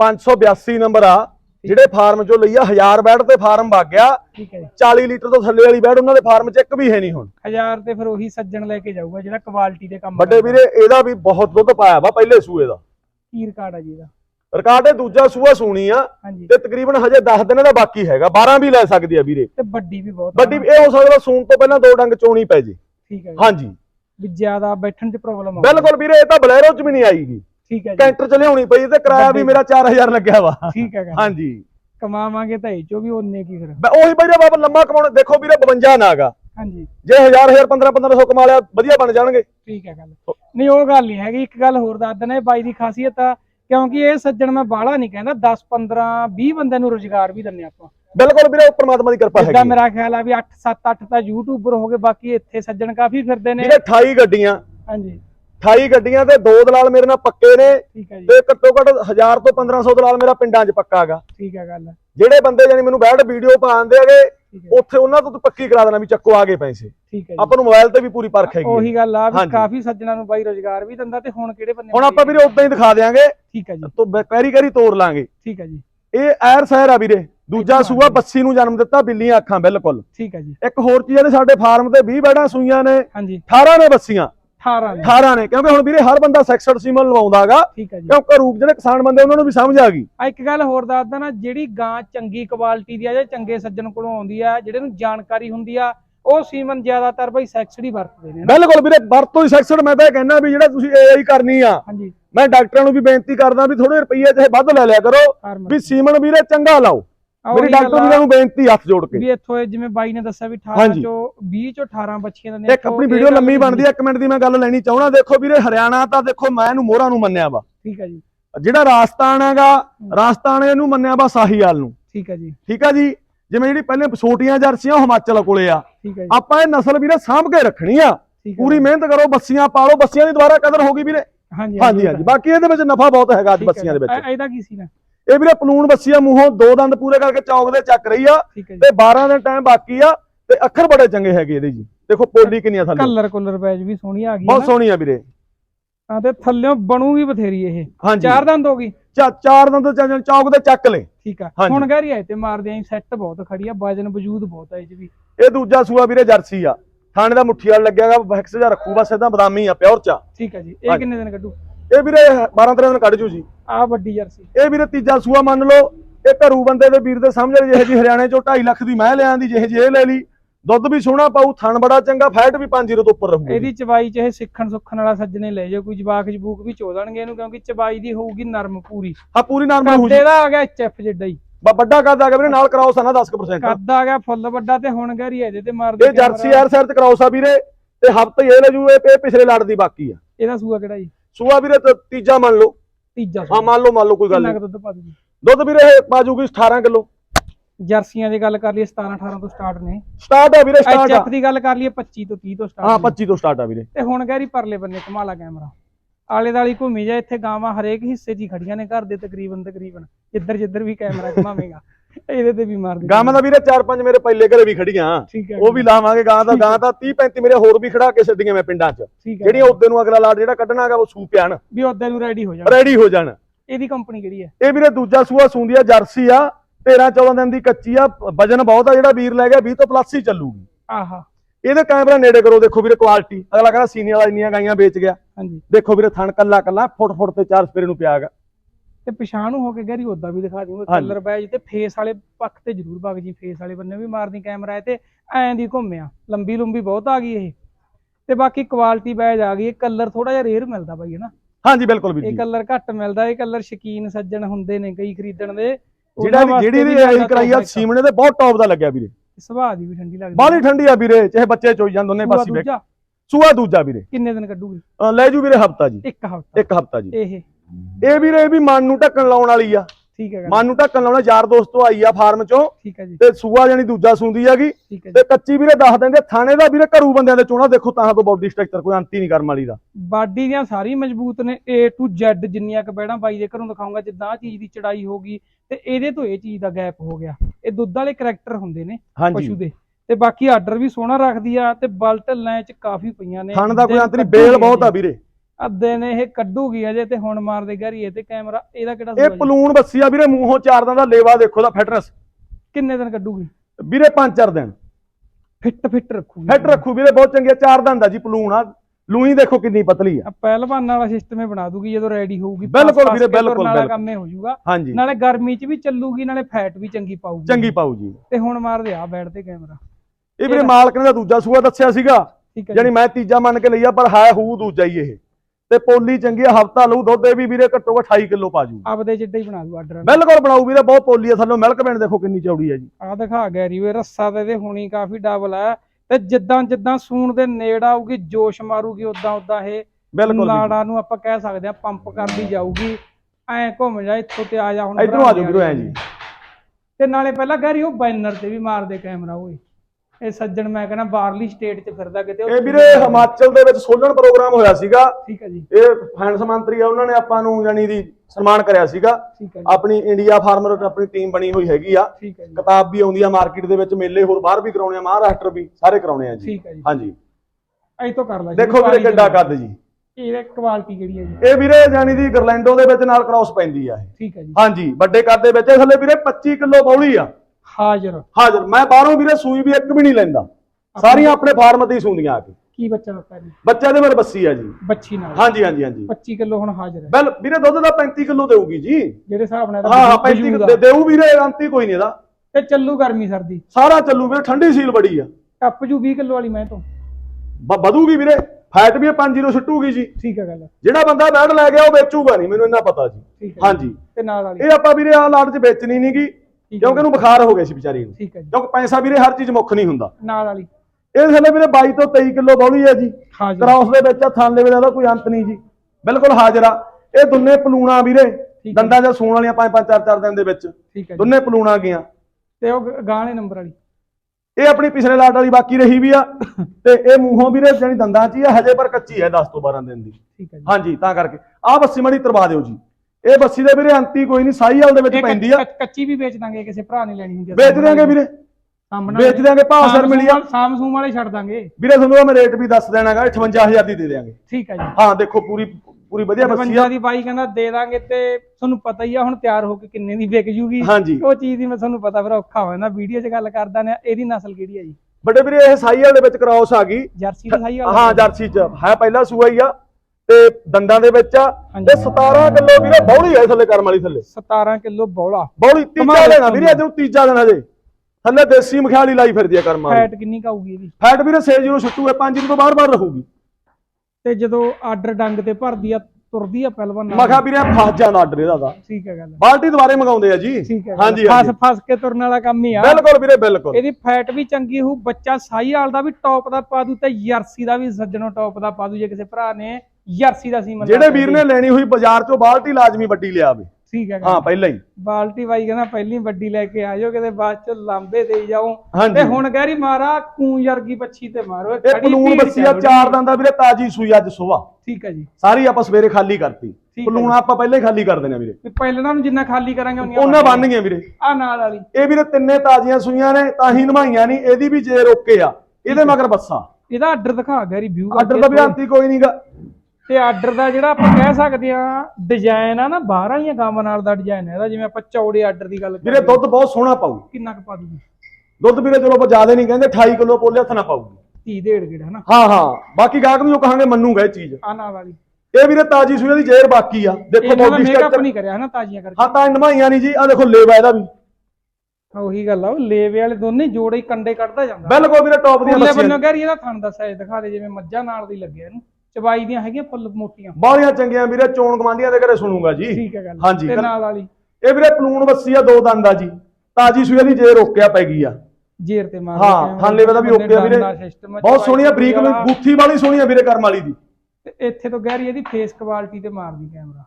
582 ਨੰਬਰ ਆ। ਜਿਹੜੇ ਫਾਰਮ ਚੋਂ ਲਈ ਆ 1000 ਬੈਡ ਤੇ ਫਾਰਮ ਵਗ ਗਿਆ ਠੀਕ ਹੈ ਜੀ। 40 ਲੀਟਰ ਤੋਂ ਥੱਲੇ ਵਾਲੀ ਬੈਡ ਉਹਨਾਂ ਦੇ ਫਾਰਮ 'ਚ ਇੱਕ ਵੀ ਹੈ ਨਹੀਂ ਹੁਣ। ਹਜ਼ਾਰ ਤੇ ਫਿਰ ਉਹੀ ਸੱਜਣ ਲੈ ਕੇ ਜਾਊਗਾ ਜਿਹੜਾ ਕੁਆਲਿਟੀ ਦੇ ਕੰਮ ਵੱਡੇ। ਵੀਰੇ ਇਹਦਾ ਵੀ ਬਹੁਤ ਦੁੱਧ ਪਾਇਆ ਵਾ ਪਹਿਲੇ ਸੂਏ ਦਾ। ਕੀ ਰਿਕਾਰਡ ਆ ਜੀ ਇਹਦਾ? ਰਿਕਾਰਡ ਇਹ ਦੂਜਾ ਸੂਆ ਸੂਣੀ ਆ ਤੇ ਤਕਰੀਬਨ ਹਜੇ 10 ਦਿਨਾਂ ਦਾ ਬਾਕੀ ਹੈਗਾ 12 ਵੀ ਲੈ ਸਕਦੀ ਆ ਵੀਰੇ। ਤੇ ਵੱਡੀ ਵੀ ਬਹੁਤ। ਵੱਡੀ ਇਹ ਹੋ ਸਕਦਾ ਸੂਣ ਤੋਂ ਪਹਿਲਾਂ ਦੋ ਡੰਗ ਚੋਣੀ ਪੈ ਜੇ। ਠੀਕ ਹੈ ਹਾਂਜੀ। ਵੀ ਜ਼ਿਆਦਾ ਬੈਠਣ 'ਚ ਪ੍ਰੋਬਲਮ ਆ ਬਿਲਕੁਲ ਵੀਰੇ ਇਹ ਤਾਂ ਬਲੈਰੋ 'ਚ ਵੀ ਨਹੀਂ ਆਈਗੀ। ਠੀਕ ਹੈ ਜੀ। ਕੈਂਟਰ 'ਚ ਲਿਆਉਣੀ ਪਈ ਤੇ ਕਿਰਾਇਆ ਵੀ। ਮੇਰਾ 4000 ਲੱਗਿਆ ਵਾ। ਠੀਕ ਹੈ ਗੱਲ। ਹਾਂਜੀ। ਕਮਾਵਾਂਗੇ ਤਾਂ ਇਹ ਚੋਂ ਵੀ ਉਹਨੇ ਕੀ ਫਿਰ। ਉਹੀ ਵੀਰੇ ਬਾਬਾ ਲੰਮਾ ਕਮਾਉਣਾ ਦੇਖੋ ਵੀਰੇ 52 ਨਾਗਾ। ਹਾਂਜੀ। ਜੇ 1000 1000 15 1500 ਕਮਾ ਲਿਆ ਵਧੀਆ ਬਣ ਜਾਣਗੇ। ਠੀਕ ਹੈ ਗੱਲ। ਨਹੀਂ ਉਹ ਗੱਲ ਨਹੀਂ ਹੈਗੀ ਇੱਕ ਗੱਲ ਹੋਰ ਦੱਸ ਇਹ ਬਾਈ ਦੀ ਖਾਸੀਅਤ ਆ ਕਿਉਂਕਿ ਇਹ ਸੱਜਣ ਮੈਂ ਬਾਹਲਾ ਨਹੀਂ ਕਹਿੰਦਾ 10 15 20 ਬੰਦਿਆਂ ਨੂੰ ਰੋਜ਼ਗਾਰ ਵੀ ਦਿੰਨੇ ਆਪਾਂ। ਬਿਲਕੁਲ ਵੀਰੇ ਪ੍ਰਮਾਤਮਾ ਦੀ ਕਿਰਪਾ ਜਿੱਦਾਂ ਹੈਗੀ ਮੇਰਾ ਖਿਆਲ ਆ ਵੀ 8 7 8 ਤਾਂ ਯੂਟਿਊਬਰ ਹੋ ਗਏ ਬਾਕੀ ਇੱਥੇ ਸੱਜਣ ਕਾਫੀ ਫਿਰਦੇ ਨੇ। ਵੀਰੇ 28 ਗੱਡੀਆਂ। ਹਾਂਜੀ। 28 ਗੱਡੀਆਂ ਤੇ ਦੋ ਦਲਾਲ ਮੇਰੇ ਨਾਲ ਪੱਕੇ ਨੇ ਠੀਕ ਹੈ ਜੀ। ਤੇ ਘੱਟੋ ਘੱਟ 1000 ਤੋਂ 1500 ਦਲਾਲ ਮੇਰਾ ਪਿੰਡਾਂ 'ਚ ਪੱਕਾ ਹੈਗਾ। ਠੀਕ ਹੈ ਗੱਲ। ਜਿਹੜੇ ਬੰਦੇ ਜਾਨੀ ਮੈਨੂੰ ਬੈਡ ਵੀਡੀਓ ਪਾਉਂਦੇ ਹੈਗੇ ਉੱਥੇ ਉਹਨਾਂ ਤੋਂ ਪੱਕੀ ਕਰਾ ਦੇਣਾ ਵੀ ਚੱਕੋ ਆ ਗਏ ਪੈਸੇ। ਠੀਕ ਹੈ ਜੀ। ਆਪਾਂ ਨੂੰ ਮੋਬਾਈਲ ਤੇ ਵੀ ਪੂਰੀ ਪਰਖ ਹੈਗੀ ਉਹੀ। ਗੱਲ ਆ ਵੀ। ਕਾਫੀ ਸੱਜਣਾਂ ਨੂੰ ਬਾਈ ਰੋਜ਼ਗਾਰ ਵੀ ਦਿੰਦਾ ਤੇ ਹੁਣ ਕਿਹੜੇ ਬੰਦੇ ਹੁਣ ਆਪਾਂ ਵੀਰੇ ਉਦਾਂ ਹੀ ਦਿਖਾ ਦੇਾਂਗੇ ਠੀਕ ਹੈ ਜੀ। ਤੋਂ ਕੈਰੀ ਕੈਰੀ ਤੋੜ ਲਾਂਗੇ। ਠੀਕ ਹੈ ਜੀ। ਇਹ ਐਰ ਸਹਿਰ ਆ ਵੀਰੇ। ਦੂਜਾ ਸੂਆ। ਬੱਸੀ ਨੂੰ ਜਨਮ ਦਿੱਤਾ ਬਿੱਲੀਆਂ ਅੱਖਾਂ ਬਿਲਕੁਲ। ਠੀਕ ਹੈ ਜੀ। ਇੱਕ ਹੋਰ ਚੀਜ਼ ਨੇ ਸਾਡੇ ਫਾਰਮ ਤੇ 20 ਬੈਡਾਂ ਸੂਈਆਂ ਨੇ। ਹਾਂਜੀ। 18 ਨੇ ਬੱਸੀਆਂ। 18 ਨੇ। 18 ਨੇ ਕਿਉਂਕਿ ਹੁਣ ਵੀਰੇ ਹਰ ਬੰਦਾ ਸੈਕਸਡ ਸੀਮਨ ਲਵਾਉਂਦਾਗਾ ਠੀਕ ਹੈ ਜੀ। ਕਿਉਂਕਿ ਰੂਪ ਜਿਹੜੇ ਕਿਸਾਨ ਬੰਦੇ ਉਹਨਾਂ ਨੂੰ ਵੀ ਸਮਝ ਆ ਗਈ। ਆ ਇੱਕ ਗੱਲ ਹੋਰ ਦੱਸਦਾ ਨਾ ਜਿਹੜੀ ਗਾਂ ਚੰਗੀ ਕੁਆਲਿਟੀ ਦੀ ਆ ਜਾਂ ਚੰਗੇ ਸੱਜਣ ਕੋਲੋਂ ਆਉਂਦੀ ਆ ਜਿਹੜੇ ਨੂੰ ਜਾਣਕਾਰੀ ਹੁੰਦੀ ਆ ਉਹ ਸੀਮਨ ਜ਼ਿਆਦਾਤਰ ਬਈ ਸੈਕਸਡੀ ਵਰਤਦੇ ਨੇ ਬਿਲਕੁਲ ਵੀਰੇ ਵਰਤੋਂ ਹੀ ਸੈਕਸਡ ਮੈਂ ਤਾਂ ਇਹ ਕਹਿੰਦਾ ਵੀ ਜਿਹੜਾ ਤੁਸੀਂ ਏਆਈ ਕਰਨੀ ਆ ਹਾਂਜੀ। ਮੈਂ ਡਾਕਟਰਾਂ ਨੂੰ ਵੀ ਬੇਨਤੀ ਕਰਦਾ ਵੀ ਥੋੜੇ ਰੁਪਈਏ ਚਾਹੇ ਵੱਧ ਲੈ ਲਿਆ ਕਰੋ ਵੀ ਸੀਮਨ ਵੀਰੇ ਚੰਗਾ ਲਾਓ। ਮੇਰੀ ਡਾਕਟਰ ਵੀਰਾਂ ਨੂੰ ਬੇਨਤੀ ਹੱਥ ਜੋੜ ਕੇ। ਵੀ ਇੱਥੋਂ ਜਿਵੇਂ ਬਾਈ ਨੇ ਦੱਸਿਆ ਵੀ 18 ਹਾਂਜੀ। ਚੋਂ 20 ਚੋਂ 18 ਬੱਚੀਆਂ ਦੇ ਇੱਕ ਆਪਣੀ ਵੀਡੀਓ ਲੰਮੀ ਬਣਦੀ ਹੈ ਇੱਕ ਮਿੰਟ ਦੀ ਮੈਂ ਗੱਲ ਲੈਣੀ ਚਾਹਣਾ ਦੇਖੋ ਵੀਰੇ ਹਰਿਆਣਾ ਤਾਂ ਦੇਖੋ ਮੈਂ ਇਹਨੂੰ ਮੋਹਰਾਂ ਨੂੰ ਮੰਨਿਆ ਵਾ। ਠੀਕ ਹੈ ਜੀ। ਜਿਹੜਾ ਰਾਜਸਥਾਨ ਹੈਗਾ ਰਾਜਸਥਾਨ ਇਹਨੂੰ ਮੰਨਿਆ ਵਾ ਸਾਹੀਵਾਲ ਨੂੰ। ਠੀਕ ਹੈ ਜੀ। ਠੀਕ ਆ ਜੀ? ਜਿਵੇਂ ਜਿਹੜੀ ਪਹਿਲੇ ਛੋਟੀਆਂ ਜਰਸੀਆਂ ਹਿਮਾਚਲ ਕੋਲੇ ਆ। ਹੈ ਆਪਾਂ ਇਹ ਨਸਲ ਵੀਰੇ ਸਾਂਭ ਕੇ ਰੱਖਣੀ ਆ। ਹੈ ਪੂਰੀ। ਮਿਹਨਤ ਕਰੋ ਬੱਸੀਆਂ ਪਾਲੋ ਬੱਸੀਆਂ ਦੀ ਦੁਬਾਰਾ ਕਦਰ ਹੋਗੀ ਵੀਰੇ। ਹਾਂਜੀ ਹਾਂਜੀ ਬਾਕੀ ਇਹਦੇ ਵਿੱਚ ਨਫਾ ਬਹੁਤ ਹੈਗਾ ਅੱਜ ਹੈ ਬੱਸੀਆਂ ਦੇ ਵਿੱਚ। ਇਹ- ਇਹਦਾ ਕੀ ਸੀ ਨਾ ਇਹ ਵੀਰੇ ਪਲੂਣ ਬੱਸੀਆਂ ਮੂੰਹੋਂ ਦੋ ਦੰਦ ਪੂਰੇ ਕਰਕੇ ਚੌਕ ਦੇ ਚੱਕ ਰਹੀ ਆ ਤੇ 12 ਦਿਨ ਟਾਈਮ ਬਾਕੀ ਆ ਤੇ ਅੱਖਰ ਬੜੇ ਚੰਗੇ ਹੈਗੇ ਇਹਦੇ ਜੀ। ਦੇਖੋ ਪੋਲੀ ਕਿੰਨੀਆਂ ਥੱਲੇ ਕਲਰ ਕੁਲਰ ਬੈਜ ਵੀ ਸੋਹਣੀ ਆ ਗਈ ਬਹੁਤ ਸੋਹਣੀ ਆ ਵੀਰੇ। ਹਾਂ ਤੇ ਥੱਲਿਓਂ ਬਣੂਗੀ ਬਥੇਰੀ ਇਹ। ਚਾਰ ਦੰਦ ਹੋ ਗਈ। ਚਾ- ਚਾਰ ਦੰਦ ਚ- ਚੌਕ ਤੇ ਚੱਕ ਲੈ। ਠੀਕ ਆ। ਹੁਣ ਗਹਿਰੀ ਆਏ ਤੇ ਮਾਰਦੇ ਆਂ ਸੈੱਟ ਬਹੁਤ ਖੜੀ ਆ ਵਜਨ ਵਜੂਦ ਬਹੁਤ ਆ ਇਹ ਵੀ। ਇਹ ਦੂਜਾ ਸੂਆ ਵੀਰੇ ਜਰਸੀ ਆ। ਥਾਣੇ ਦਾ ਮੁੱਠੀ ਵਾਲ ਲੱਗਿਆਗਾ ਵੈਕਸ ਜਾਂ ਰੱਖੂ ਬਸ ਇਦਾਂ ਬਦਾਮੀ ਆ ਪਿਓਰ ਚ ਆ। ਠੀਕ ਆ ਜੀ। ਇਹ। ਕਿੰਨੇ ਦਿਨ ਕੱਢੂ? ਇਹ ਵੀਰੇ 12 13 ਦਿਨ ਕੱਢ ਜੂ ਜੀ। ਆ ਵੱਡੀ ਜਰਸੀ ਇਹ ਵੀਰੇ ਤੀਜਾ ਸੂਆ ਮੰਨ ਲਓ ਇਹ ਘਰੂ ਬੰਦੇ ਦੇ ਵੀਰ ਦੇ ਸਮਝ ਜਿਹੇ ਜੀ ਹਰਿਆਣੇ ਚੋਂ 2.5 ਲੱਖ ਦੀ ਮੈਂ ਲਿਆਂਦੀ ਜਿਹੇ ਜੀ ਇਹ ਲੈ ਲਈ। ਦੁੱਧ ਵੀ ਸੋਹਣਾ ਪਾਉ ਥਣ ਬੜਾ ਚੰਗਾ ਫੈਟ ਵੀ 5 ਤੋਂ ਉੱਪਰ ਰਹੂਗੀ। ਇਹਦੀ ਚਬਾਈ ਚ ਇਹ ਸਿੱਖਣ ਸੁੱਖਣ ਵਾਲਾ ਸੱਜਣੇ ਲੈ ਜਾਓ ਕੋਈ ਜਵਾਕ ਜਬੂਕ ਵੀ ਚੋ ਦੇਣਗੇ ਇਹਨੂੰ ਕਿਉਂਕਿ ਚਬਾਈ ਦੀ ਹੋਊਗੀ ਨਰਮ ਪੂਰੀ। ਹਾਂ ਪੂਰੀ ਨਾਰਮਲ ਹੋ ਕੱਦ ਜੀ ਇਹਦਾ ਆ ਗਿਆ ਐਚਐਫ ਜਿੱਡਾ ਹੀ। ਵੱਡਾ ਕੱਦ ਆ ਗਿਆ ਵੀਰੇ ਨਾਲ ਕਰਾਉਸ ਆ ਨਾ 10% ਕੱਦ ਆ ਗਿਆ ਫੁੱਲ ਵੱਡਾ ਤੇ ਹੁਣ ਗਹਿਰੀ ਇਹਦੇ ਤੇ ਮਾਰਦੇ ਇਹ ਜਰਸੀ ਯਾਰ ਸਿਰ ਤੇ ਕਰਾਉਸ ਆ ਵੀਰੇ ਤੇ ਹਫ਼ਤੇ ਇਹ ਲੈ ਜੂ ਇਹ ਪਿਛਲੇ ਲੜ ਦੀ ਬਾਕੀ ਆ। ਇਹਦਾ ਸੂਆ ਕਿਹੜਾ ਜੀ? ਸੂਆ ਵੀਰੇ ਤੇ ਤੀਜਾ ਮੰਨ ਲਓ। ਤੀਜਾ ਹਾਂ ਮੰਨ ਲਓ ਮੰਨ ਲਓ ਕੋਈ ਗੱਲ ਨਹੀਂ ਦੁੱਧ ਪਾ ਦੂਗੀ? ਦੁੱਧ ਵੀਰੇ ਇਹ ਪਾਜੂਗੀ 18 ਕਿਲੋ। ਜਰਸੀਆਂ ਦੀ ਗੱਲ ਕਰ ਲਈਏ 17 18 ਤੋਂ ਸਟਾਰਟ ਨੇ। ਸਟਾਰਟ ਆ ਵੀਰੇ ਸਟਾਰਟ ਆ। ਐਚਐਫ ਦੀ ਗੱਲ ਕਰ ਲਈਏ 25 ਤੋਂ 30 ਤੋਂ ਹਾਂ ਸਟਾਰਟ 25 ਤੋਂ ਸਟਾਰਟ ਆ ਵੀਰੇ। ਤੇ ਹੁਣ ਗਹਿਰੀ ਪਰਲੇ ਬੰਨੇ ਕਮਾਲਾ ਕੈਮਰਾ। ਆਲੇ ਦਾਲੀ ਘੁੰਮੀ ਜਾ ਇੱਥੇ ਗਾਵਾਂ ਹਰੇਕ ਹਿੱਸੇ 'ਚ ਹੀ ਖੜੀਆਂ ਨੇ ਘਰ ਦੇ ਤਕਰੀਬਨ ਤਕਰੀਬਨ। ਜਿੱਧਰ ਜਿੱਧਰ ਵੀ ਕੈਮਰਾ ਘੁਮਾਵੇਂਗਾ। ਇਹਦੇ ਤੇ ਵੀ ਮਾਰ ਦੇ ਗਾਵਾਂ ਦਾ ਵੀਰੇ 4-5 ਮੇਰੇ ਪਹਿਲੇ ਘਰੇ ਵੀ ਖੜੀਆਂ। ਠੀਕ ਹੈ ਉਹ ਵੀ ਲਾਵਾਂਗੇ ਗਾਂ ਦਾ ਗਾਂ ਦਾ 30 35 ਮੇਰੇ ਹੋਰ ਵੀ ਖੜਾ ਕੇ ਛੱਡੀਆਂ ਮੈਂ ਪਿੰਡਾਂ 'ਚ। ਠੀਕ ਹੈ ਜਿਹੜੀਆਂ ਉਦੋਂ ਨੂੰ ਅਗਲਾ ਲਾਟ ਜਿਹੜਾ ਕੱਢਣਾ ਹੈਗਾ ਉਹ ਸੂ ਪਿਆਣ। ਵੀ ਉਹਦੇ ਨੂੰ ਰੈਡੀ ਹੋ ਜਾਣਾ। ਰੈਡੀ ਹੋ ਜਾਣ। ਇਹਦੀ ਕੰਪਨੀ ਕਿਹੜੀ ਹੈ? ਇਹ ਵੀਰੇ ਦੂਜਾ ਸੂਆ ਸੂੰਦੀ ਆ ਜਰਸੀ ਆ 13 14 ਦਿਨ ਦੀ ਕੱਚੀ ਆ ਵਜਨ ਬਹੁਤ ਆ ਜਿਹੜਾ ਵੀਰ ਲੈ ਗਿਆ 20 ਤੋਂ ਪਲੱਸ ਹੀ ਚੱਲੂਗੀ। ਆਹਾ। ਇਹਦੇ ਕੈਮਰਾ ਨੇੜੇ ਕਰੋ ਦੇਖੋ ਵੀਰੇ ਕੁਆਲਿਟੀ ਅਗਲਾ ਕਹਿੰਦਾ ਸੀਨੀ ਵਾਲਾ ਇੰਨੀਆਂ ਗਾਈਆਂ ਵੇਚ ਗਿਆ। ਹਾਂਜੀ। ਦੇਖੋ ਵੀਰੇ ਥਣ ਕੱਲਾ ਕੱਲਾ ਫੁੱਟ ਫੁੱਟ ਤੇ ਚਾਰ ਸਪੇਰੇ ਨੂੰ ਪਿਆ ਹੈਗਾ। ਤੇ ਪਛਾਣ ਨੂੰ ਹੋ ਕੇ ਗਹਿਰੀ ਉਦਾਂ ਵੀ ਦਿਖਾ ਦੂੰਗਾ। ਕਲਰ ਬੈਜ ਤੇ ਫੇਸ ਵਾਲੇ ਪੱਖ ਤੇ ਜ਼ਰੂਰ ਵਗ ਜੀ ਫੇਸ ਵਾਲੇ ਬੰਨੇ ਵੀ ਮਾਰਦੀ ਕੈਮਰਾ ਤੇ ਐਂ ਦੀ ਘੁੰਮਿਆ ਲੰਬੀ ਲੰਬੀ ਬਹੁਤ ਆ ਗਈ ਇਹ। ਤੇ ਬਾਕੀ ਕੁਆਲਿਟੀ ਬੈਜ ਆ ਗਈ ਕਲਰ ਥੋੜਾ ਜਿਹਾ ਰੇਅਰ ਮਿਲਦਾ ਬਾਈ ਹੈ ਨਾ? ਹਾਂਜੀ ਬਿਲਕੁਲ ਵੀਰ ਇਹ ਜੀ। ਕਲਰ ਘੱਟ ਮਿਲਦਾ ਇਹ ਕਲਰ ਸ਼ਕੀਨ ਸੱਜਣ ਹੁੰਦੇ ਨੇ ਕਈ ਖਰੀਦਣ ਦੇ। ਜਿਹੜਾ ਜਿਹੜੀ ਵੀ ਜ਼ਿਆਦਾ ਕਰਾਈ ਆ ਸੀਮਣੇ ਦੇ ਬਹੁਤ ਟੌਪ ਦਾ ਲੱਗਿਆ ਵੀਰੇ। ਸੁਭਾਅ ਦੀ ਵੀ ਠੰਡੀ ਲੱਗਦੀ ਬਾਹਲੀ ਠੰਡੀ ਆ ਵੀਰੇ ਚਾਹੇ ਬੱਚੇ ਚੋਈ ਉਹਨੇ ਸੂਆ ਪਾਸੇ ਦੂਜਾ? ਸੂਆ ਦੂਜਾ ਵੀਰੇ। ਕਿੰਨੇ ਦਿਨ ਕੱਢੂਗੀ? ਲੈ ਜੂ ਵੀਰੇ ਹਫਤਾ ਜੀ। ਇੱਕ ਹਫਤਾ। ਇੱਕ ਹਫਤਾ ਜੀ। ਇਹ ਇਹ ਵੀਰੇ ਇਹ ਵੀ ਮਨ ਨੂੰ ਢੱਕਣ ਲਾਉਣ ਵਾਲੀ ਆ। ਠੀਕ ਹੈ ਮਨ ਨੂੰ ਢੱਕਣ ਲਾਉਣਾ ਯਾਰ ਦੋਸਤ ਆਈ ਆ ਫਾਰਮ ਚੋਂ। ਠੀਕ ਹੈ ਜੀ। ਤੇ ਸੂਆ ਜਾਨੀ ਦੂਜਾ ਸੂੰਦੀ ਹੈਗੀ। ਹੈ ਤੇ ਕੱਚੀ ਵੀਰੇ ਦੱਸ ਦਿੰਦੇ ਥਾਣੇ ਦਾ ਵੀਰੇ ਘਰੂ ਬੰਦਿਆਂ ਦੇ ਚੋਣਾ ਦੇਖੋ ਤਾਂ ਤੋਂ ਬਾਡੀ ਸਟਰਕਚਰ ਕੋਈ ਅੰਤੀ ਨਹੀਂ ਕਰਮ ਵਾਲੀ ਦਾ। ਬਾਡੀ ਦੀਆਂ ਸਾਰੀ ਮਜ਼ਬੂਤ ਨੇ A to Z ਜਿੰਨੀਆਂ ਕ ਬੈੜਾਂ ਬਾਈ ਦੇ ਘਰੋਂ ਦਿਖਾਉਂਗਾ ਜਿੱਦਾਂ ਆਹ ਚੀਜ਼ ਦੀ ਚੜਾਈ ਹੋਗੀ ਤੇ ਇਹਦੇ ਤੋਂ ਇਹ ਚੀਜ਼ ਦਾ ਗੈਪ ਹੋ ਗਿਆ। ਇਹ ਦੁੱਧ ਵਾਲੇ ਕਰੈਕਟਰ ਹੁੰਦੇ ਨੇ ਪਸ਼ੂ ਦੇ। ਤੇ ਬਾਕੀ ਆਰਡਰ ਵੀ ਸੋਹਣਾ ਰੱਖਦੀ ਆ ਤੇ ਬਲ ਢੱਲਾਂ ਚ ਕਾਫੀ ਪਈਆਂ ਨੇ। ਥਣ ਦਾ ਕੋਈ ਅੰਤ ਨਹੀਂ ਬੇਲ ਬਹੁਤ ਆ। ਵੀਰੇ। ਅੱਧੇ ਨੇ ਇਹ ਕੱਢੂਗੀ ਅਜੇ ਤੇ ਹੁਣ ਮਾਰਦੇ ਗਰੀਏ ਤੇ ਕੈਮਰਾ ਇਹਦਾ ਕਿਹੜਾ ਇਹ ਸੂਆ ਜੀ? ਪਲੂਣ ਬੱਸੀ ਆ ਵੀਰੇ ਮੂੰਹੋਂ ਚਾਰ ਦਿਨ ਦਾ ਲੇਵਾ ਦੇਖੋ ਦਾ ਫਿਟਨੈਸ। ਕਿੰਨੇ ਦਿਨ ਕੱਢੂਗੀ? ਵੀਰੇ ਪੰਜ ਚਾਰ ਦਿਨ। ਫਿੱਟ ਫਿੱਟ ਰੱਖੂਗੀ। ਫਿੱਟ ਰੱਖੂ ਵੀਰੇ ਬਹੁਤ ਚੰਗੀ ਆ ਚਾਰ ਦਿਨ ਦਾ ਜੀ ਪਲੂਣ ਆ। ਲੂਈ ਦੇਖੋ ਕਿੰਨੀ ਪਤਲੀ ਆ। ਆ ਪਹਿਲਵਾਨ ਵਾਲਾ ਸਿਸਟਮ ਹੀ ਬਣਾ ਦੂਗੀ ਜਦੋਂ ਰੈਡੀ ਹੋਊਗੀ ਬਿਲਕੁਲ ਪਾਸ-ਪਾਸ ਵੀਰੇ, ਕੇ ਤੁਰਨ ਬਿਲਕੁਲ, ਵਾਲਾ ਬਿਲਕੁਲ। ਕੰਮ ਇਹ ਹੋ ਜਾਊਗਾ। ਹਾਂਜੀ। ਨਾਲੇ ਗਰਮੀ ਚ ਵੀ ਚੱਲੂਗੀ ਨਾਲੇ ਫੈਟ ਵੀ ਚੰਗੀ ਪਾਊਗੀ। ਚੰਗੀ ਪਾਉ ਜੀ ਤੇ ਹੁਣ ਮਾਰਦੇ ਆ ਬੈਠ ਤੇ ਕੈਮਰਾ ਇਹ ਵੀਰੇ ਮਾਲਕ ਨੇ ਦਾ ਦੂਜਾ ਸੂਆ ਦੱਸਿਆ ਸੀਗਾ ਠੀਕ ਹੈ ਯਾਨੀ ਜੀ ਮੈਂ ਤੀਜਾ ਮੰਨ ਕੇ ਲਈਆ ਪਰ ਹੈ ਹੂ ਦੂਜਾ ਹੀ ਇਹ। ਤੇ ਪੋਲੀ ਚੰਗੀ ਆ ਹਫਤਾ ਲਊ ਦੁੱਧ ਇਹ ਵੀ ਵੀਰੇ ਘੱਟੋ ਘੱਟ 28 ਕਿਲੋ ਪਾ ਜੂ। ਆਪਦੇ ਜਿੱਡਾ ਹੀ ਬਣਾ ਦੂ ਆਰਡਰ ਬਿਲਕੁਲ ਬਣਾਊ ਵੀਰੇ ਬਹੁਤ ਪੋਲੀ ਆ ਥੱਲੋਂ ਮਿਲਕ ਬੈਂਡ ਦੇਖੋ ਕਿੰਨੀ ਚੌੜੀ ਆ ਜੀ। ਆ ਦਿਖਾ ਗਿਆ ਰੀਵੇ ਰੱਸਾ ਤੇ ਇਹਦੇ ਹੁਣੀ ਕਾਫੀ ਡਬਲ ਹੈ ਤੇ ਜਿੱਦਾਂ ਜਿੱਦਾਂ ਸੂਣ ਦੇ ਨੇੜ ਆਊਗੀ ਜੋਸ਼ ਮਾਰੂਗੀ ਉਦਾਂ ਉਦਾਂ ਇਹ ਬਿਲਕੁਲ। ਨਾੜਾਂ ਨੂੰ ਆਪਾਂ ਕਹਿ ਸਕਦੇ ਆ ਪੰਪ ਕਰਦੀ ਜਾਊਗੀ। ਐ ਘੁੰਮ ਜਾ ਇੱਥੋਂ ਤੇ ਆ ਜਾ ਹੁਣ ਇੱਧਰੋਂ ਆ ਜਾਓ ਵੀਰੋ ਐਂ ਜੀ। ਤੇ ਨਾਲੇ ਪਹਿਲਾਂ ਗੈਰੀ ਉਹ ਬੈਨਰ ਤੇ ਵੀ ਮਾਰਦੇ ਕੈਮਰਾ ਓਏ। ਇਹ ਸੱਜਣ ਮੈਂ ਕਹਿੰਦਾ ਬਾਹਰਲੀ ਸਟੇਟ 'ਚ ਫਿਰਦਾ ਕਿਤੇ ਇਹ ਵੀਰੇ ਹਿਮਾਚਲ ਦੇ ਵਿੱਚ ਸੋਲਣ ਪ੍ਰੋਗਰਾਮ ਹੋਇਆ ਸੀਗਾ। ਠੀਕ ਹੈ ਜੀ। ਇਹ ਫਾਈਨੈਂਸ ਮੰਤਰੀ ਆ ਉਹਨਾਂ ਨੇ ਆਪਾਂ ਨੂੰ ਜਾਨੀ ਦੀ ਸਨਮਾਨ ਕਰਿਆ ਸੀਗਾ। ਆਪਣੀ ਇੰਡੀਆ ਫਾਰਮਰ ਆਪਣੀ ਟੀਮ ਬਣੀ ਹੋਈ ਹੈਗੀ ਆ। ਕਿਤਾਬ ਵੀ ਆਉਂਦੀ ਆ ਮਾਰਕੀਟ ਦੇ ਵਿੱਚ ਮੇਲੇ ਹੋਰ ਬਾਹਰ ਵੀ ਕਰਾਉਣੇ ਆ ਮਹਾਰਾਸ਼ਟਰ ਵੀ ਸਾਰੇ ਕਰਾਉਣੇ ਆ ਜੀ। ਹਾਂਜੀ। ਐ ਤੋਂ ਕਰ ਲੈ ਦੇਖੋ ਵੀਰੇ ਕਿੱਡਾ ਕੱਦ ਜੀ। ਇਹ ਕੁਆਲਿਟੀ ਕਿਹੜੀ ਹੈ ਜੀ? ਇਹ ਵੀਰੇ ਜਾਨੀ ਦੀ ਗਰਲੈਂਡੋ ਦੇ ਵਿੱਚ ਨਾਲ ਕ੍ਰਾਸ ਪੈਂਦੀ ਆ ਇਹ। ਠੀਕ ਹੈ ਜੀ। ਹਾਂਜੀ ਵੱਡੇ ਕੱਦ ਦੇ ਵਿੱਚ ਥੱਲੇ ਵੀਰੇ 25 ਕਿਲੋ ਬੌਲੀ ਆ। ਹਾਜ਼ਰ। ਹਾਜ਼ਰ। ਮੈਂ ਬਾਹਰੋਂ ਵੀਰੇ ਸੂਈ ਵੀ ਇੱਕ ਵੀ ਨਹੀਂ ਲੈਂਦਾ। ਸਾਰੀਆਂ ਆਪਣੇ ਫਾਰਮ ਤੇ ਹੀ ਸੂੰਦੀਆਂ ਆ ਕੇ। ਕੀ ਬੱਚਾ ਦਿੱਤਾ ਜੀ? ਬੱਚਾ ਦੇ ਮੇਰੇ ਬੱਸੀ ਆ ਜੀ। ਬੱਚੀ ਨਾਲ। ਹਾਂਜੀ ਹਾਂਜੀ ਹਾਂਜੀ। 25 ਕਿਲੋ ਹੁਣ ਹਾਜ਼ਰ ਹੈ। ਬਲ ਵੀਰੇ ਦੁੱਧ ਦਾ 35 ਕਿਲੋ ਦੇਊਗੀ ਜੀ। ਜਿਹੜੇ ਹਿਸਾਬ ਨਾਲ ਹਾਂ ਹਾਂ ਇਹਦਾ 35 ਵਜੂਦ ਆ। ਦੇ ਦੇਊ ਵੀਰੇ ਅੰਤੀ ਕੋਈ ਨਹੀਂ ਇਹਦਾ। ਤੇ ਚੱਲੂ ਗਰਮੀ ਸਰਦੀ। ਸਾਰਾ ਚੱਲੂ ਵੀਰੇ ਠੰਡੀ ਸੀਲ ਬੜੀ ਆ। ਟੱਪ ਜੂ 20 ਕਿਲੋ ਵਾਲੀ ਮੈਂ ਤੋਂ। ਵਧੂਗੀ ਵੀਰੇ। ਫੈਟ ਵੀ 5 ਕਿਲੋ ਛੱਟੂਗੀ ਜੀ। ਠੀਕ ਹੈ ਗੱਲ। ਜਿਹੜਾ ਬੰਦਾ ਬੈਡ ਲੈ ਗਿਆ ਉਹ ਵੇਚੂਗਾ ਨਹੀਂ ਮੈਨੂੰ ਇੰਨਾ ਪਤਾ ਜੀ। ਹਾਂਜੀ। ਤੇ ਨਾਲ ਵਾਲੀ। ਇਹ ਆਪਾਂ ਵੀਰੇ ਆ ਲਾਟ 'ਚ ਵੇਚਣੀ ਨਹੀਂਗੀ ਕਿਉਂਕਿ ਇਹਨੂੰ ਬੁਖਾਰ ਹੋ ਗਿਆ ਸੀ ਵਿਚਾਰੀ ਨੂੰ। ਠੀਕ ਹੈ ਜੀ। ਕਿਉਂਕਿ ਪੈਸਾ ਵੀਰੇ ਹਰ ਚੀਜ਼ ਮੁੱਖ ਨਹੀਂ ਹੁੰਦਾ। ਨਾਲ ਵਾਲੀ। ਇਹ ਥੱਲੇ ਵੀਰੇ 22 ਤੋਂ 23 ਕਿਲੋ ਬੌਲੀ ਹੈ ਜੀ। ਕ੍ਰਾਸ ਦੇ ਵਿੱਚ ਆ ਥਾਲੇ ਵੇਲੇ ਦਾ ਕੋਈ ਅੰਤ ਨਹੀਂ ਜੀ। ਬਿਲਕੁਲ ਹਾਜ਼ਰ ਆ। ਇਹ ਦੁੰਨੇ ਪਲੂਣਾ ਵੀਰੇ। ਹੈ। ਦੰਦਾਂ ਜਾਂ ਸੂਣ ਵਾਲੀਆਂ 5 5 4 4 ਦਿਨ ਦੇ ਵਿੱਚ। ਠੀਕ ਹੈ ਦੋਨੇ ਪਲੂਣਾ ਗਈਆਂ। ਤੇ ਉਹ ਗ- ਗਾਂ ਵਾਲੇ ਨੰਬਰ ਵਾਲੀ। ਇਹ ਆਪਣੀ ਪਿਛਲੇ ਲਾਟ ਵਾਲੀ ਬਾਕੀ ਰਹੀ ਵੀ ਆ। ਤੇ ਇਹ ਮੂੰਹੋਂ ਵੀਰੇ ਜਾਨੀ ਦੰਦਾਂ 'ਚ ਹੀ ਆ ਹਜੇ ਪਰ ਕੱਚੀ ਹੈ 10 ਤੋਂ 12 ਦਿਨ ਦੀ। ਠੀਕ ਹੈ ਜੀ। ਹਾਂਜੀ ਤਾਂ ਕਰਕੇ। ਆਹ ਬੱਸੀ ਮੜੀ ਤਰਵਾ ਦਿਓ ਜੀ। ਇਹ ਬੱਸੀ ਦੇ ਵੀਰੇ ਅੰਤੀ ਕੋਈ ਨਹੀਂ ਸਾਈਵਾਲ ਦੇ ਵਿੱਚ ਪੈਂਦੀ ਆ। ਕੱਚ- ਵੀ ਵੇਚ ਦਾਂਗੇ ਕਿਸੇ ਭਰਾ ਨੇ ਲੈਣੀ ਹੁੰਦੀ ਆ ਵੇਚ ਦਿਆਂਗੇ ਵੀਰੇ। ਸਾਹਮਣਾ ਵੇਚ ਦਿਆਂਗੇ ਭਾਅ ਸਰ ਮਿਲੀ ਆ। ਸਾਮਸੂਮ ਵਾਲੇ ਛੱਡ ਦਾਂਗੇ। ਵੀਰੇ ਤੁਹਾਨੂੰ ਮੈਂ ਰੇਟ ਵੀ ਦੱਸ ਦੇਣਾਗਾ 58000 ਦੀ ਦੇ ਦਿਆਂਗੇ। ਠੀਕ ਹੈ ਜੀ। ਹਾਂ ਦੇਖੋ ਪੂਰੀ ਪੂਰੀ ਵਧੀਆ ਬੱਸੀ ਆ। ਦੀ ਬਾਈ ਕਹਿੰਦਾ ਦੇ ਦਾਂਗੇ ਤੇ ਤੁਹਾਨੂੰ ਪਤਾ ਹੀ ਆ ਹੁਣ ਤਿਆਰ ਹੋ ਕੇ ਕਿੰਨੇ ਦੀ ਵਿਕ ਜੂਗੀ। ਉਹ ਚੀਜ਼ ਦੀ ਮੈਂ ਤੁਹਾਨੂੰ ਪਤਾ ਫਿਰ ਔਖਾ ਹੋ ਜਾਂਦਾ ਵੀਡੀਓ 'ਚ ਗੱਲ ਕਰਦਾ ਨੇ ਇਹਦੀ ਨਸਲ ਕਿਹੜੀ ਹੈ ਜੀ? ਵੱਡੇ ਵੀਰੇ ਇਹ ਸਾਈਅਲ ਦੇ ਵਿੱਚ ਕ੍ਰਾਸ ਆ ਗਈ। ਜਰਸੀ ਦੀ ਸਹੀ ਹਾਂ ਜਰਸੀ ਚ। ਹੈ ਪਹਿਲਾ ਸੂਆ ਹੀ ਆ। ਤੇ ਦੰਦਾਂ ਦੇ ਵਿੱਚ ਆ। ਤੇ 17 ਕਿਲੋ ਵੀਰੇ ਬੌਲੀ ਹੈ ਥੱਲੇ ਕਰਮ ਵਾਲੀ ਥੱਲੇ। 17 ਕਿਲੋ ਬੌਲਾ। ਬੌਲੀ ਤੀਜਾ ਦੀ ਵੀਰੇ ਅੱਜ ਨੂੰ ਤੀਜਾ ਦਿਨ ਹਜੇ। ਥੱਲੇ ਦੇਸੀ ਮਖਿਆਲੀ ਲਾਈ ਫਿਰਦੀ ਆ ਕਰਮ ਵਾਲੀ। ਫੈਟ ਕਿੰਨੀ ਕਾਊਗੀ ਇਹਦੀ? ਫੈਟ ਵੀਰੇ 6 ਜੀਰੋ ਛੁੱਟੂ ਹੈ 5 ਤੋਂ ਬਾਰ-ਬਾਰ ਰਹੂਗੀ। ਤੇ ਜਦੋਂ ਆਰਡਰ ਡੰਗ ਤੇ ਭਰਦੀ ਆ ਤੁਰਦੀ ਆ ਪਹਿਲਵਾਨ ਨਾਲ? ਮੈਂ ਕਿਹਾ ਵੀਰੇ ਫਸ ਜਾਣਾ ਆਰਡਰ ਇਹਦਾ ਦਾ ਠੀਕ ਹੈ ਗੱਲ। ਬਾਲਟੀ ਦੁਬਾਰੇ ਮੰਗਾਉਂਦੇ ਆ ਜੀ। ਠੀਕ ਹੈ ਹਾਂਜੀ ਫਸ ਫਸ ਕੇ ਤੁਰਨ ਵਾਲਾ ਕੰਮ ਹੀ ਆ। ਬਿਲਕੁਲ ਵੀਰੇ ਬਿਲਕੁਲ। ਇਹਦੀ ਫੈਟ ਵੀ ਚੰਗੀ ਹੋਊ ਬੱਚਾ ਸਾਈ ਵਾਲ ਦਾ ਵੀ ਟੌਪ ਦਾ ਪਾ ਦੂ ਤੇ ਜਰਸੀ ਦਾ ਵੀ ਸੱਜਣੋਂ ਟੌਪ ਦਾ ਪਾ ਦੂ ਜੇ ਕਿਸੇ ਭਰਾ ਨੇ ਜਰਸੀ ਦਾ ਸੀਮਨ ਜਿਹੜੇ ਵੀਰ ਨੇ ਲੈਣੀ ਹੋਈ ਬਾਜ਼ਾਰ ਚੋਂ ਬਾਲਟੀ ਲਾਜ਼ਮੀ ਵੱਡੀ ਲਿਆਵੇ। ਠੀਕ ਹੈ ਹਾਂ ਪਹਿਲਾਂ ਹੀ। ਬਾਲਟੀ ਬਾਈ ਕਹਿੰਦਾ ਪਹਿਲੀ ਵੱਡੀ ਲੈ ਕੇ ਆਜੋ ਕਿਤੇ ਬਾਅਦ ਚ ਲਾਂਬੇ ਦੇਈ ਜਾਓ। ਤੇ ਹੁਣ ਗਹਿਰੀ ਮਾਰਾ ਕੂੰ ਵਰਗੀ ਬੱਚੀ ਤੇ ਮਾਰੋ। ਇਹ ਪਲੂਣ ਬੱਸੀ ਆ ਚਾਰ ਰਹੀ। ਦੰਦਾ ਵੀਰੇ ਤਾਜੀ ਸੂਈ ਅੱਜ ਸੁਬਾ। ਠੀਕ ਹੈ ਜੀ। ਸਾਰੀ ਆਪਾਂ ਸਵੇਰੇ ਖਾਲੀ ਕਰਤੀ। ਹੈ ਪਲੂਣ ਆਪਾਂ ਪਹਿਲਾਂ ਹੀ ਖਾਲੀ ਕਰ ਦੇਣਾ ਵੀਰੇ। ਪਹਿਲਾਂ ਨੂੰ ਜਿੰਨਾ ਖਾਲੀ ਕਰਾਂਗੇ ਉਨੀਆਂ ਉਹਨਾਂ ਬਣ ਗਈਆਂ ਵੀਰੇ। ਆ ਨਾਲ ਵਾਲੀ। ਇਹ ਵੀਰੇ ਤਿੰਨੇ ਤਾਜ਼ੀਆਂ ਸੂਈਆਂ ਨੇ ਤਾਂ ਹੀ ਨਮਾਈਆਂ ਨਹੀਂ ਇਹਦੀ ਵੀ ਜੇਰ ਓਕੇ ਆ। ਇਹਦੇ ਮਗਰ ਬੱਸਾ। ਇਹਦਾ ਆਰਡਰ ਦਿਖਾ ਗਹਿਰੀ ਵਿਊ ਆਰਡਰ ਦਾ ਵੀ ਅੰਤੀ ਕੋਈ ਨਹੀਂਗਾ ਤੇ ਆਰਡਰ ਦਾ ਜਿਹੜਾ ਆਪਾਂ ਕਹਿ ਸਕਦੇ ਆ ਡਿਜ਼ਾਈਨ ਆ ਨਾ ਬਾਹਰ ਵਾਲੀਆਂ ਗਾਵਾਂ ਨਾਲ ਦਾ ਡਿਜ਼ਾਈਨ ਹੈ ਇਹਦਾ ਜਿਵੇਂ ਆਪਾਂ ਚੌੜੇ ਆਰਡਰ ਦੀ ਗੱਲ ਵੀਰੇ ਦੁੱਧ ਬਹੁਤ ਸੋਹਣਾ ਪਾਊ ਕਿੰਨਾ ਕੁ ਪਾ ਦੂਗੀ? ਦੁੱਧ ਵੀਰੇ ਚਲੋ ਆਪਾਂ ਜ਼ਿਆਦਾ ਨਹੀਂ ਕਹਿੰਦੇ 28 ਕਿਲੋ ਪੋਲੇ ਹੱਥ ਨਾ ਪਾਊਗੀ। 30 ਡੇਢ ਗੇੜ ਹਨਾ? ਹਾਂ ਹਾਂ। ਬਾਕੀ ਗਾਹਕ ਨੂੰ ਜੋ ਕਹਾਂਗੇ ਮੰਨੂਗਾ ਇਹ ਚੀਜ਼। ਆ ਨਾਲ ਵਾਲੀ। ਇਹ ਵੀਰੇ ਤਾਜੀ ਸੂਈ ਦੀ ਜੇਰ ਬਾਕੀ ਆ। ਦੇਖੋ ਬੋਡੀ ਮੇਕਅਪ ਸਟਰਕਚਰ ਨਹੀਂ ਕਰਿਆ ਹਨਾ ਤਾਜ਼ੀਆਂ ਕਰਕੇ? ਹਾਂ ਤਾਂ ਨਮਾਈਆਂ ਨਹੀਂ ਜੀ। ਆ ਦੇਖੋ ਲੇਵਾ ਇਹਦਾ ਵੀ। ਉਹੀ ਗੱਲ ਆ ਉਹ ਲੇਵੇ ਵਾਲੇ ਦੋਨੇ ਜੋੜੇ ਹੀ ਕੰਡੇ ਕੱਢਦਾ ਜਾਂਦਾ। ਬਿਲਕੁਲ ਵੀਰੇ ਟੌਪ ਦੀਆਂ ਉਹਲੇ ਬੱਸੀਆਂ। ਬੰਨੋ ਕਹਿ ਰਹੀ ਇਹਦਾ ਥਣ ਦਾ ਸਾਈਜ਼ ਦਿਖਾ ਦੇ ਜਿਵੇਂ ਮੱਝਾਂ ਨਾਲ ਦੀ ਲੱਗਿਆ ਇਹਨੂੰ। ਚਬਾਈ ਦੀਆਂ ਹੈਗੀਆਂ ਫੁੱਲ ਮੋਟੀਆਂ। ਬਾਹਲੀਆਂ ਚੰਗੀਆਂ ਵੀਰੇ ਚੋਣ ਗਵਾਂਡੀਆਂ ਦੇ ਘਰੇ ਸੁਣੂਗਾ ਜੀ। ਠੀਕ ਹੈ ਗੱਲ। ਹਾਂਜੀ, ਤੇ ਨਾਲ ਵਾਲੀ? ਇਹ ਵੀਰੇ ਪਲੂਣ ਬੱਸੀ ਆ ਦੋ ਦੰਦ ਆ ਜੀ। ਤਾਜੀ ਸੂਈ ਦੀ ਜੇ ਰੋਕਿਆ ਪੈ ਗਈ ਆ। ਜੇਰ ਤੇ ਮਾਰ ਹਾਂ ਥਾਲੇ ਦਾ ਵੀ ਓਕੇ ਆ ਵੀਰੇ। ਬਹੁਤ ਸੋਹਣੀਆਂ ਬਰੀਕ ਨੂੰ ਬੂਥੀ ਵਾਲੀ ਸੋਹਣੀ ਆ ਵੀਰੇ ਕਰਮ ਵਾਲੀ ਦੀ। ਤੇ ਇੱਥੇ ਤੋਂ ਗਹਿਰੀ ਇਹਦੀ ਫੇਸ ਕੁਆਲਿਟੀ ਤੇ ਮਾਰਦੀ ਕੈਮਰਾ